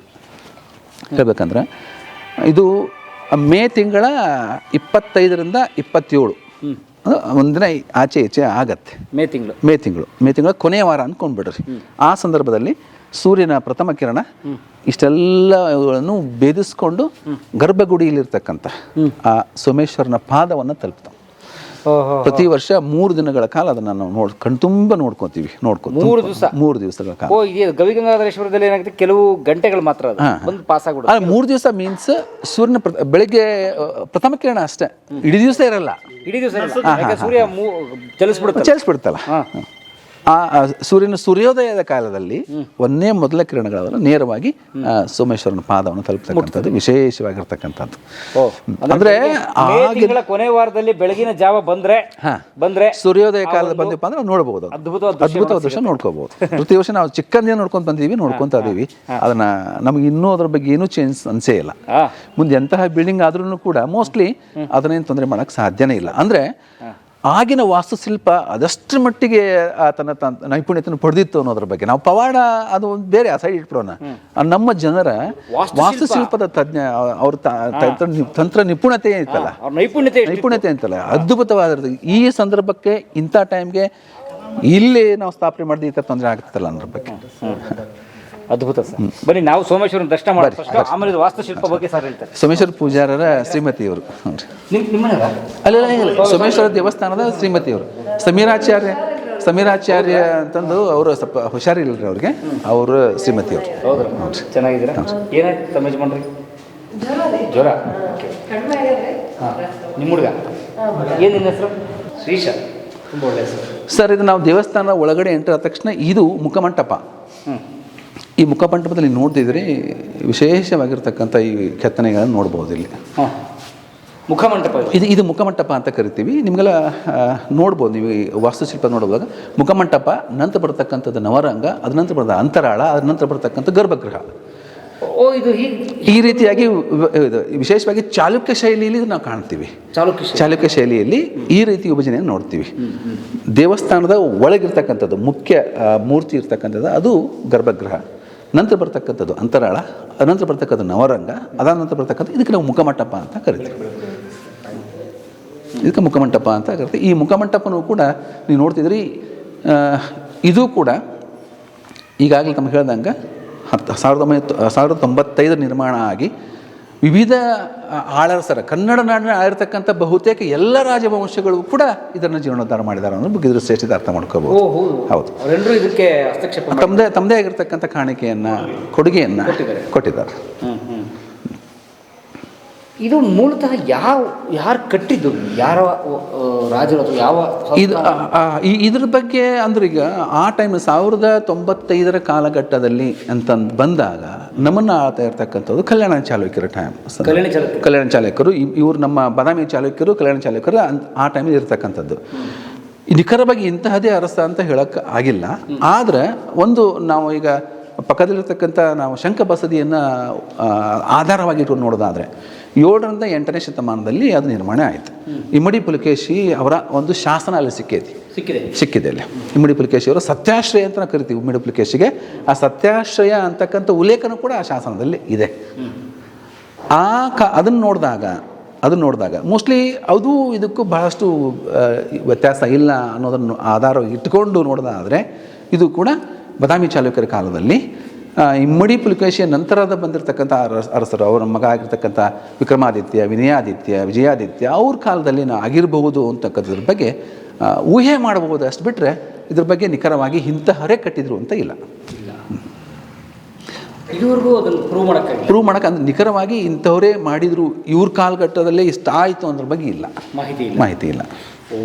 ಹೇಳ್ಬೇಕಂದ್ರೆ ಇದು ಮೇ ತಿಂಗಳ ಇಪ್ಪತ್ತೈದರಿಂದ ಇಪ್ಪತ್ತೇಳು. ಒಂದಿನ ಆಚೆ ಈಚೆ ಆಗತ್ತೆ. ಮೇ ತಿಂಗಳು. ಮೇ ತಿಂಗಳು. ಮೇ ತಿಂಗಳ ಕೊನೆಯ ವಾರ ಅಂದ್ಕೊಂಡ್ಬಿಡ್ರಿ ಆ ಸಂದರ್ಭದಲ್ಲಿ ಸೂರ್ಯನ ಪ್ರಥಮ ಕಿರಣ ಇಷ್ಟೆಲ್ಲಗಳನ್ನು ಭೇದಿಸ್ಕೊಂಡು ಗರ್ಭಗುಡಿಯಲ್ಲಿರ್ತಕ್ಕಂಥ ಆ ಸೋಮೇಶ್ವರನ ಪಾದವನ್ನು ತಲುಪ್ತಾವೆ ಪ್ರತಿ ವರ್ಷ ಮೂರು ದಿನಗಳ ಕಾಲ ಅದನ್ನ ನಾವು ನೋಡ್ ಕಣ್ತುಂಬ ನೋಡ್ಕೊತೀವಿ ನೋಡ್ಕೊ ಮೂರು ದಿವಸ. ಮೂರು ದಿವಸಗಳ ಕಾಲ. ಓ ಇದು ಗವಿಗಂಗಾಧರೇಶ್ವರದಲ್ಲಿ ಏನಾಗುತ್ತೆ? ಕೆಲವು ಗಂಟೆಗಳು ಮಾತ್ರ ಬಂದು ಪಾಸ್ ಆಗ್ಬಿಡುತ್ತೆ ಮೂರು ದಿವಸ ಮೀನ್ಸ್ ಸೂರ್ಯನ ಪ್ರ- ಬೆಳಿಗ್ಗೆ ಪ್ರಥಮ ಕಿರಣ ಅಷ್ಟೇ. ಇಡೀ ದಿವಸ ಇರಲ್ಲ. ಇಡೀ ದಿವಸ ಸೂರ್ಯ ಚಲಿಸ್ಬಿಡುತ್ತೆ ಚಲಿಸ್ಬಿಡ್ತಲ್ಲ ಆ ಸೂರ್ಯನ ಸೂರ್ಯೋದಯದ ಕಾಲದಲ್ಲಿ ಒಂದೇ ಮೊದಲ ಕಿರಣಗಳನ್ನು ನೇರವಾಗಿ ಸೋಮೇಶ್ವರನ ಪಾದವನ್ನು ತಲುಪತಕ್ಕಂಥದ್ದು ವಿಶೇಷವಾಗಿರ್ತಕ್ಕಂಥದ್ದು. ಅಂದ್ರೆ ಕೊನೆ ವಾರದಲ್ಲಿ ಬೆಳಗಿನ ಜಾವ ಬಂದ್ರೆ ಬಂದ್ರೆ ಸೂರ್ಯೋದಯ ಕಾಲದ ಬಂದಿಪ್ಪ ಅಂದ್ರೆ ನೋಡಬಹುದು ಅದ್ಭುತ ಅದ್ಭುತವಾದ ಅದ್ಭುತವಾದ ದೃಶ್ಯ ನೋಡ್ಕೋಬಹುದು ಪ್ರತಿ ವರ್ಷ ನಾವು ಚಿಕ್ಕಂದಿನ ನೋಡ್ಕೊಂಡು ಬಂದಿದ್ದೀವಿ ನೋಡ್ಕೊಂತ ಇದೀವಿ. ಅದನ್ನ ನಮ್ಗೆ ಇನ್ನೂ ಅದ್ರ ಬಗ್ಗೆ ಏನೂ ಚೇಂಜ್ ಅನ್ಸೇ ಇಲ್ಲ. ಮುಂದೆ ಎಂತಹ ಬಿಲ್ಡಿಂಗ್ ಆದ್ರೂ ಕೂಡ ಮೋಸ್ಟ್ಲಿ ಅದನ್ನೇನು ತೊಂದರೆ ಮಾಡಕ್ ಸಾಧ್ಯನೇ ಇಲ್ಲ. ಅಂದ್ರೆ ಆಗಿನ ವಾಸ್ತುಶಿಲ್ಪ ಅದಷ್ಟರ ಮಟ್ಟಿಗೆ ಆತನ ತನ್ ನೈಪುಣ್ಯತೆಯನ್ನು ಪಡೆದಿತ್ತು ಅನ್ನೋದ್ರ ಬಗ್ಗೆ. ನಾವು ಪವಾಡ ಅದು ಒಂದು ಬೇರೆ ಆ ಸೈಡ್ ಇಟ್ಬಿಡೋಣ. ನಮ್ಮ ಜನರ ವಾಸ್ತುಶಿಲ್ಪದ ತಜ್ಞ ಅವ್ರ ತಂತ್ರ ನಿಪುಣತೆ ಐತಲ್ಲ ನೈಪುಣ್ಯತೆ? ನೈಪುಣ್ಯತೆ ಅಂತಲ್ಲ. ಅದ್ಭುತವಾದ ಈ ಸಂದರ್ಭಕ್ಕೆ ಇಂಥ ಟೈಮ್ಗೆ ಇಲ್ಲಿ ನಾವು ಸ್ಥಾಪನೆ ಮಾಡಿದ ಈ ಥರ ತೊಂದರೆ ಆಗ್ತಲ್ಲ ಅನ್ನೋದ್ರ ಬಗ್ಗೆ. ಅದ್ಭುತ ಸರ್. ಬನ್ನಿ ನಾವು ಸೋಮೇಶ್ವರನ ದರ್ಶನ ಮಾಡಿ ಆಮೇಲೆ ಇದು ವಾಸ್ತುಶಿಲ್ಪ ಬಗ್ಗೆ ಸರ್ ಹೇಳ್ತಾರೆ. ಸೋಮೇಶ್ವರ ಪೂಜಾರರ ಶ್ರೀಮತಿಯವರು. ಹ್ಞೂ ರೀ. ನಿಮ್ ಅಲ್ಲ? ಇಲ್ಲ ಸೋಮೇಶ್ವರ ದೇವಸ್ಥಾನದ ಶ್ರೀಮತಿಯವರು. ಸಮೀರಾಚಾರ್ಯ ಸಮೀರಾಚಾರ್ಯ ಅಂತಂದು ಅವರು ಸ್ವಲ್ಪ ಹುಷಾರಿಲ್ಲರಿ ಅವ್ರಿಗೆ. ಅವರು ಶ್ರೀಮತಿಯವರು. ಹೌದ್ರಾ ಚೆನ್ನಾಗಿದ್ದೀರಾ? ಏನಾಯ್ತು ತಮ್ಮ ಯಜಮಾನ್ರಿ? ಜ್ವರ. ಹಾಂ. ನಿಮ್ಮ ಹುಡುಗ? ಏನು ನಿನ್ನ ಹೆಸರು ಶ್ರೀಶ. ತುಂಬ ಒಳ್ಳೆಯ ಹೆಸರು. ಸರ್ ಇದು ನಾವು ದೇವಸ್ಥಾನ ಒಳಗಡೆ ಎಂಟರ್ ಆದ ತಕ್ಷಣ ಇದು ಮುಖಮಂಟಪ. ಹ್ಞೂ ಈ ಮುಖಮಂಟಪದಲ್ಲಿ ನೋಡ್ತಿದ್ರೆ ವಿಶೇಷವಾಗಿರ್ತಕ್ಕಂಥ ಈ ಕೆತ್ತನೆಗಳನ್ನು ನೋಡ್ಬೋದು ಇಲ್ಲಿ. ಮುಖಮಂಟಪ ಇದು. ಇದು ಮುಖಮಂಟಪ ಅಂತ ಕರಿತೀವಿ. ನಿಮಗೆಲ್ಲ ನೋಡ್ಬೋದು ನೀವು ಈ ವಾಸ್ತುಶಿಲ್ಪ ನೋಡುವಾಗ. ಮುಖಮಂಟಪ ನಂತರ ಬರ್ತಕ್ಕಂಥದ್ದು ನವರಂಗ ಅದ ನಂತರ ಬರ್ತದ ಅಂತರಾಳ ಅದ ನಂತರ ಬರ್ತಕ್ಕಂಥ ಗರ್ಭಗೃಹ. ಓ ಇದು ಈ ರೀತಿಯಾಗಿ ಇದು ವಿಶೇಷವಾಗಿ ಚಾಲುಕ್ಯ ಶೈಲಿಯಲ್ಲಿ ನಾವು ಕಾಣ್ತೀವಿ. ಚಾಲುಕ್ಯ ಚಾಲುಕ್ಯ ಶೈಲಿಯಲ್ಲಿ ಈ ರೀತಿ ವಿಭಜನೆಯನ್ನು ನೋಡ್ತೀವಿ. ದೇವಸ್ಥಾನದ ಒಳಗಿರ್ತಕ್ಕಂಥದ್ದು ಮುಖ್ಯ ಮೂರ್ತಿ ಇರ್ತಕ್ಕಂಥದ್ದು ಅದು ಗರ್ಭಗೃಹ. ನಂತರ ಬರ್ತಕ್ಕಂಥದ್ದು ಅಂತರಾಳ ಅನಂತರ ಬರ್ತಕ್ಕಂಥ ನವರಂಗ, ಅದಾದ ನಂತರ ಬರ್ತಕ್ಕಂಥ ಇದಕ್ಕೆ ನಾವು ಮುಖಮಂಟಪ ಅಂತ ಕರಿತೀವಿ. ಇದಕ್ಕೆ ಮುಖಮಂಟಪ ಅಂತ ಕರಿತೀವಿ. ಈ ಮುಖಮಂಟಪನೂ ಕೂಡ ನೀವು ನೋಡ್ತಿದ್ರಿ ಇದು ಕೂಡ ಈಗಾಗಲೇ ತಮಗೆ ಹೇಳ್ದಂಗೆ ಹತ್ತು, ಸಾವಿರದ ಒಂಬೈನೂರ ಸಾವಿರದ ತೊಂಬತ್ತೈದು ನಿರ್ಮಾಣ ಆಗಿ ವಿವಿಧ ಆಳರಸರ ಕನ್ನಡ ನಾಡಿನ ಆಳಿರ್ತಕ್ಕಂಥ ಬಹುತೇಕ ಎಲ್ಲ ರಾಜವಂಶಗಳು ಕೂಡ ಇದನ್ನು ಜೀರ್ಣೋದ್ಧಾರ ಮಾಡಿದ್ದಾರೆ ಅನ್ನೋ ಬಗ್ಗೆ ಸೇರಿಸಿದ ಶ್ರೇಷ್ಠತೆ ಅರ್ಥ ಮಾಡ್ಕೋಬಹುದು ಹೌದು. ಇದಕ್ಕೆ ತಮ್ಮದೇ ತಮ್ಮದೇ ಆಗಿರ್ತಕ್ಕಂಥ ಕಾಣಿಕೆಯನ್ನು ಕೊಡುಗೆಯನ್ನು ಕೊಟ್ಟಿದ್ದಾರೆ. ಹ್ಞೂ ಹ್ಞೂ ಇದು ಮೂಲತಃ ಯಾವ ಯಾರು ಕಟ್ಟಿದ್ದು? ಯಾರ ರಾಜರು ಅಥವಾ ಯಾವ ಇದು ಇದ್ರ ಬಗ್ಗೆ ಅಂದ್ರೆ ಈಗ ಆ ಟೈಮ್ ಸಾವಿರದ ತೊಂಬತ್ತೈದರ ಕಾಲಘಟ್ಟದಲ್ಲಿ ಅಂತ ಬಂದಾಗ ನಮ್ಮನ್ನು ಆಳ್ತಾ ಇರ್ತಕ್ಕಂಥದ್ದು ಕಲ್ಯಾಣ ಚಾಲುಕ್ಯರ ಟೈಮ್ ಕಲ್ಯಾಣ ಚಾಲುಕ್ಯರು. ಕಲ್ಯಾಣ ಚಾಲುಕ್ಯರು ಇವರು ನಮ್ಮ ಬಾದಾಮಿ ಚಾಲುಕ್ಯರು ಕಲ್ಯಾಣ ಚಾಲುಕ್ಯರು ಆ ಟೈಮ್ ಇರ್ತಕ್ಕಂಥದ್ದು. ನಿಖರವಾಗಿ ಇಂತಹದೇ ಅರಸ ಅಂತ ಹೇಳಕ್ ಆಗಿಲ್ಲ. ಆದ್ರೆ ಒಂದು ನಾವು ಈಗ ಪಕ್ಕದಲ್ಲಿರ್ತಕ್ಕಂಥ ನಾವು ಶಂಕ ಬಸದಿಯನ್ನು ಆಧಾರವಾಗಿ ನೋಡೋದಾದ್ರೆ ಏಳರಿಂದ ಎಂಟನೇ ಶತಮಾನದಲ್ಲಿ ಅದು ನಿರ್ಮಾಣ ಆಯಿತು. ಇಮ್ಮಡಿ ಪುಲಕೇಶಿ ಅವರ ಒಂದು ಶಾಸನ ಅಲ್ಲಿ ಸಿಕ್ಕೈತಿ ಸಿಕ್ಕಿದೆ. ಸಿಕ್ಕಿದೆ ಅಲ್ಲಿ. ಇಮ್ಮಡಿ ಪುಲಕೇಶಿ ಅವರು ಸತ್ಯಾಶ್ರಯ ಅಂತ ನಾವು ಕರಿತೀವಿ ಇಮ್ಮಡಿ ಪುಲಕೇಶಿಗೆ. ಆ ಸತ್ಯಾಶ್ರಯ ಅಂತಕ್ಕಂಥ ಉಲ್ಲೇಖನ ಕೂಡ ಆ ಶಾಸನದಲ್ಲಿ ಇದೆ. ಆ ಕ ಅದನ್ನು ನೋಡಿದಾಗ ಅದನ್ನು ನೋಡಿದಾಗ ಮೋಸ್ಟ್ಲಿ ಅದು ಇದಕ್ಕೂ ಬಹಳಷ್ಟು ವ್ಯತ್ಯಾಸ ಇಲ್ಲ ಅನ್ನೋದನ್ನು ಆಧಾರ ಇಟ್ಟುಕೊಂಡು ನೋಡೋದಾದರೆ ಇದು ಕೂಡ ಬದಾಮಿ ಚಾಲುಕ್ಯರ ಕಾಲದಲ್ಲಿ ಇಮ್ಮಡಿ ಪುಲಕೇಶಿಯ ನಂತರದ ಬಂದಿರತಕ್ಕಂಥ ಅರಸ್ ಅರಸರು ಅವರ ಮಗ ಆಗಿರ್ತಕ್ಕಂಥ ವಿಕ್ರಮಾದಿತ್ಯ ವಿನಯಾದಿತ್ಯ ವಿಜಯಾದಿತ್ಯ ಅವ್ರ ಕಾಲದಲ್ಲಿ ನಾವು ಆಗಿರಬಹುದು ಅಂತಕ್ಕಂಥದ್ರ ಬಗ್ಗೆ ಊಹೆ ಮಾಡಬಹುದು ಅಷ್ಟು ಬಿಟ್ಟರೆ ಇದ್ರ ಬಗ್ಗೆ ನಿಖರವಾಗಿ ಇಂತಹರೇ ಕಟ್ಟಿದ್ರು ಅಂತ ಇಲ್ಲ. ಇದುವರೆಗೂ ಅದನ್ನು ಪ್ರೂವ್ ಮಾಡೋಕ್ಕೆ ಪ್ರೂವ್ ಮಾಡೋಕೆ ಅಂದ್ರೆ ನಿಖರವಾಗಿ ಇಂಥವರೇ ಮಾಡಿದ್ರು ಇವ್ರ ಕಾಲಘಟ್ಟದಲ್ಲೇ ಇಷ್ಟ ಆಯಿತು ಅನ್ನೋದ್ರ ಬಗ್ಗೆ ಇಲ್ಲ. ಮಾಹಿತಿ ಮಾಹಿತಿ ಇಲ್ಲ. ಓ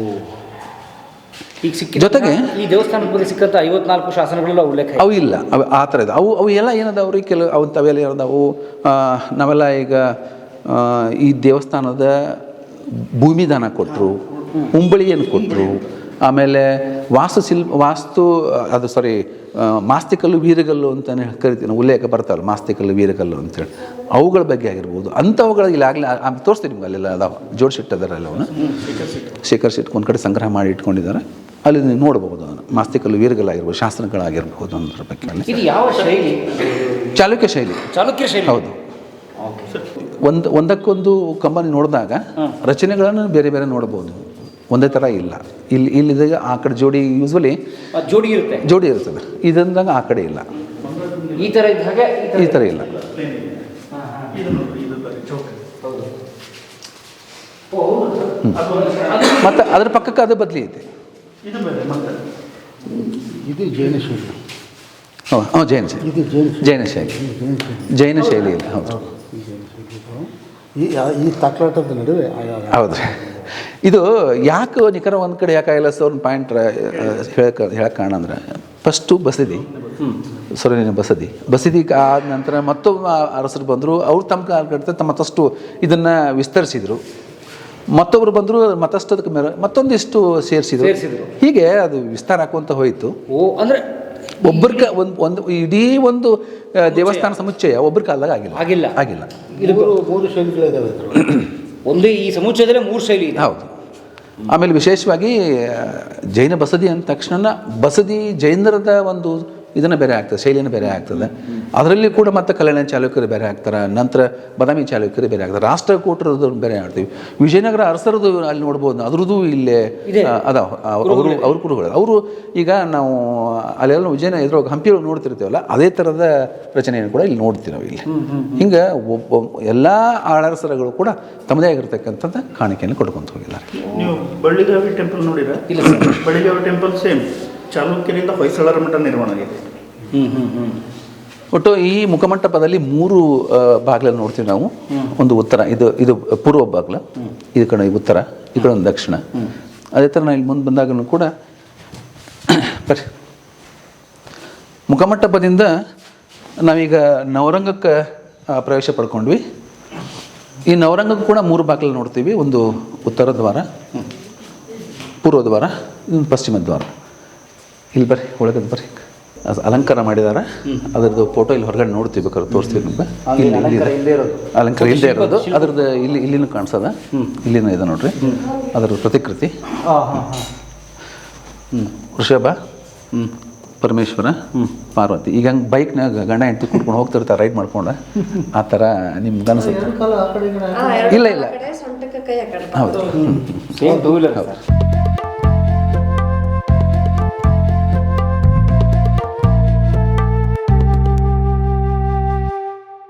ಈಗ ಸಿಕ್ಕಿ ಜೊತೆಗೆ- ಈ ದೇವಸ್ಥಾನದ ಬಗ್ಗೆ ಸಿಕ್ಕಂತ ಐವತ್ನಾಲ್ಕು ಶಾಸನಗಳೆಲ್ಲ ಉಲ್ಲೇಖ. ಅವು ಇಲ್ಲ ಅವು ಆ ಥರ ಇದೆ. ಅವು ಅವು ಎಲ್ಲ ಏನದಾವ್ರಿ? ಕೆಲವು ಅವು ಅವೆಲ್ಲ ಏನದಾವು ನಾವೆಲ್ಲ ಈಗ ಈ ದೇವಸ್ಥಾನದ ಭೂಮಿ ದಾನ ಕೊಟ್ಟರು ಉಂಬಳಿಯನ್ನು ಕೊಟ್ಟರು ಆಮೇಲೆ ವಾಸ್ತು ಶಿಲ್ಪ ವಾಸ್ತು ಅದು ಸಾರಿ ಮಾಸ್ತಿಕಲ್ಲು ವೀರಗಲ್ಲು ಅಂತ ಕರಿತೀನಿ ಉಲ್ಲೇಖ ಬರ್ತಾವಲ್ಲ ಮಾಸ್ತಿಕಲ್ಲು ವೀರಗಲ್ಲು ಅಂತೇಳಿ ಅವುಗಳ ಬಗ್ಗೆ ಆಗಿರ್ಬೋದು. ಅಂಥವುಗಳು ಈಗಾಗಲೇ ತೋರಿಸ್ತೀನಿ ನಿಮ್ಗೆ ಅಲ್ಲೆಲ್ಲ ಅದಾವ ಜೋಡಿಸಿಟ್ಟದಾರಲ್ಲ ಅವನು. ಶೇಖರ್ ಶೆಟ್ಟಿ ಒಂದು ಕಡೆ ಸಂಗ್ರಹ ಮಾಡಿ ಇಟ್ಕೊಂಡಿದ್ದಾರೆ. ಅಲ್ಲಿ ನೀವು ನೋಡಬಹುದು ಮಾಸ್ತಿಕಲ್ಲು ವೀರಗಲ್ಲಾಗಿರ್ಬೋದು ಶಾಸನಗಳಾಗಿರ್ಬೋದು ಅನ್ನೋದ್ರ ಬಗ್ಗೆ ಇದು ಯಾವ ಶೈಲಿ? ಚಾಲುಕ್ಯ ಶೈಲಿ. ಚಾಲುಕ್ಯ ಶೈಲಿ. ಹೌದು. ಒಂದು ಒಂದಕ್ಕೊಂದು ಕಂಬನಿ ನೋಡಿದಾಗ ರಚನೆಗಳನ್ನು ಬೇರೆ ಬೇರೆ ನೋಡ್ಬೋದು. ಒಂದೇ ಥರ ಇಲ್ಲ. ಇಲ್ಲಿ ಇಲ್ಲಿದಾಗ ಆ ಕಡೆ ಜೋಡಿ ಯೂಸ್ವಲಿ ಜೋಡಿ ಇರುತ್ತೆ. ಜೋಡಿ ಇರ್ತದೆ. ಇದಂದಾಗ ಆ ಕಡೆ ಇಲ್ಲ. ಈ ಥರ ಇದ್ದಾಗ ಈ ಥರ ಇಲ್ಲ. ಮತ್ತು ಅದ್ರ ಪಕ್ಕಕ್ಕೆ ಅದು ಬದಲಿ ಐತೆ. ಇದು ಜೈನ ಶೈಲಿ. ಹೌದು. ಹಾಂ ಜೈನ ಶೈಲಿ. ಇದು ಜೈನ ಶೈಲಿ. ಜೈನ ಶೈಲಿ. ಜೈನ ಶೈಲಿ. ಇಲ್ಲ ಹೌದು. ಈ ಈ ತಕ್ಲಾಟದ ನಡುವೆ ಹೌದು. ಹೌದ್ರಿ ಇದು ಯಾಕೆ ನಿಖರ ಒಂದು ಕಡೆ ಯಾಕಾಗಿಲ್ಲ ಸರ್ ಒಂದು ಪಾಯಿಂಟ್ ಹೇಳಕ್ಕೆ ಹೇಳಕ್ಕೆ ಕಾರಣ ಅಂದ್ರೆ ಫಸ್ಟು ಬಸದಿ. ಸೊರಗಿನ ಬಸದಿ. ಬಸದಿ ಆದ ನಂತರ ಮತ್ತೊಬ್ಬ ಅರಸರು ಬಂದರು. ಅವ್ರು ತಮ್ಮ ಕಾಲ ತಮ್ಮ ತಷ್ಟು ಇದನ್ನು ವಿಸ್ತರಿಸಿದರು. ಮತ್ತೊಬ್ಬರು ಬಂದರು ಮತ್ತಷ್ಟದಕ್ಕೆ ಮೇಲೆ ಮತ್ತೊಂದಿಷ್ಟು ಸೇರಿಸಿದ್ರು. ಸೇರ್ಸಿದ್ರು. ಹೀಗೆ ಅದು ವಿಸ್ತಾರ ಆಗುವಂತ ಹೋಯಿತು. ಓ ಅಂದ್ರೆ ಒಬ್ಬರ ಒಂದು ಒಂದು ಇಡೀ ಒಂದು ಆ, ದೇವಸ್ಥಾನ ಸಮುಚ್ಚಯ ಒಬ್ಬರ ಕಾಲದಾಗ ಆಗಿಲ್ಲ. ಆಗಿಲ್ಲ. ಆಗಿಲ್ಲ. ಇದು ಮೂರು. ಒಂದು ಈ ಸಮುಚ್ಚಯದಲ್ಲೇ ಮೂರು ಶೈಲಿ ಇದೆ. ಹೌದು. ಆಮೇಲೆ ವಿಶೇಷವಾಗಿ ಆ, ಜೈನ ಬಸದಿ ಅಂದ ತಕ್ಷಣ ಬಸದಿ ಜೈನರದ ಒಂದು ಇದನ್ನು ಬೇರೆ ಆಗ್ತದೆ ಶೈಲಿಯನ್ನು ಬೇರೆ ಆಗ್ತದೆ. ಅದರಲ್ಲಿ ಕೂಡ ಮತ್ತೆ ಕಲ್ಯಾಣ ಚಾಲುಕ್ಯರು ಬೇರೆ ಆಗ್ತಾರೆ ನಂತರ ಬದಾಮಿ ಚಾಲುಕ್ಯರು ಬೇರೆ ಆಗ್ತಾರೆ. ರಾಷ್ಟ್ರಕೂಟರದ್ದು ಬೇರೆ ಆಡ್ತೀವಿ ವಿಜಯನಗರ ಅರಸರದ್ದು ಅಲ್ಲಿ ನೋಡ್ಬೋದು ಅದ್ರದ್ದು ಇಲ್ಲೇ ಅದಾವ ಅವರು ಅವ್ರ ಕೂಡ ಅವರು ಈಗ ನಾವು ಅಲ್ಲೆಲ್ಲ ವಿಜಯನ ಎದುರು ಹಂಪಿ ಒಳಗೆ ನೋಡ್ತಿರ್ತೀವಲ್ಲ ಅದೇ ಥರದ ರಚನೆಯನ್ನು ಕೂಡ ಇಲ್ಲಿ ನೋಡ್ತೀವಿ ನಾವು ಇಲ್ಲಿ. ಹಿಂಗೆ ಒಬ್ಬ ಎಲ್ಲ ಆಳರಸರಗಳು ಕೂಡ ತಮ್ಮದೇ ಆಗಿರ್ತಕ್ಕಂಥದ್ದು ಕಾಣಿಕೆಯನ್ನು ಕೊಡ್ಕೊಂತ ಹೋಗಿದ್ದಾರೆ. ನೀವು ಬಳ್ಳಿಗಾವಿ ಟೆಂಪಲ್ ನೋಡಿರ? ಇಲ್ಲ ಬಳ್ಳಿಗಾವಿ ಟೆಂಪಲ್ ಸೇಮ್ ಚಾಲುಕ್ಯರಿಂದ ಹೊಯ್ಸಳರ ಮಠ ನಿರ್ಮಾಣ ಆಗಿದೆ. ಒಟ್ಟು ಈ ಮುಖಮಂಟಪದಲ್ಲಿ ಮೂರು ಬಾಗಿಲನ್ನು ನೋಡ್ತೀವಿ ನಾವು. ಒಂದು ಉತ್ತರ ಇದು ಇದು ಪೂರ್ವ ಬಾಗಿಲ ಇದು ಕಡೆ ಉತ್ತರ ಈ ಕಡೆ ಒಂದು ದಕ್ಷಿಣ. ಅದೇ ಥರ ನಾವು ಇಲ್ಲಿ ಮುಂದೆ ಬಂದಾಗಲೂ ಕೂಡ ಬರ್ರಿ. ಮುಖಮಂಟಪದಿಂದ ನಾವೀಗ ನವರಂಗಕ್ಕೆ ಪ್ರವೇಶ ಪಡ್ಕೊಂಡ್ವಿ. ಈ ನವರಂಗಕ್ಕೆ ಕೂಡ ಮೂರು ಬಾಗಿಲು ನೋಡ್ತೀವಿ ಒಂದು ಉತ್ತರ ದ್ವಾರ ಪೂರ್ವ ದ್ವಾರ ಇನ್ನೊಂದು ಪಶ್ಚಿಮ ದ್ವಾರ. ಇಲ್ಲಿ ಬರ್ರಿ ಒಳಗದ್ ಬರ್ರಿ. ಅದು ಅಲಂಕಾರ ಮಾಡಿದ್ದಾರೆ ಅದರದ್ದು ಫೋಟೋ ಇಲ್ಲಿ ಹೊರಗಡೆ ನೋಡ್ತೀವಿ ಬೇಕಾದ್ರೆ ತೋರಿಸ್ತೀವಿ ನಿಮ್ಗೆ. ಇಲ್ಲಿ ಇಲ್ಲಿ ಅಲಂಕಾರ. ಇಲ್ಲದೆ ಇರೋದು. ಅಲಂಕಾರ ಇಲ್ಲದೆ ಇರೋದು. ಅದ್ರದ್ದು ಇಲ್ಲಿ ಇಲ್ಲಿನೂ ಕಾಣಿಸದ. ಇಲ್ಲಿನೂ ಇದೆ ನೋಡ್ರಿ. ಅದರ ಪ್ರತಿಕೃತಿ. ಹ್ಞೂ ವೃಷಭ ಹ್ಞೂ ಪರಮೇಶ್ವರ ಹ್ಞೂ ಪಾರ್ವತಿ. ಈಗ ಹಂಗೆ ಬೈಕ್ನಾಗ ಗಂಡ ಹೆಂಡತಿ ಕುಟ್ಕೊಂಡು ಹೋಗ್ತಿರ್ತಾರೆ ರೈಡ್ ಮಾಡ್ಕೊಂಡು ಆ ಥರ ನಿಮ್ಗೆ ಅನಿಸುತ್ತೆ. ಇಲ್ಲ ಇಲ್ಲ. ಹೌದು ಸೊಂಟಕ್ಕೆ ಕೈ ಹಾಕಿ ಹೌದು.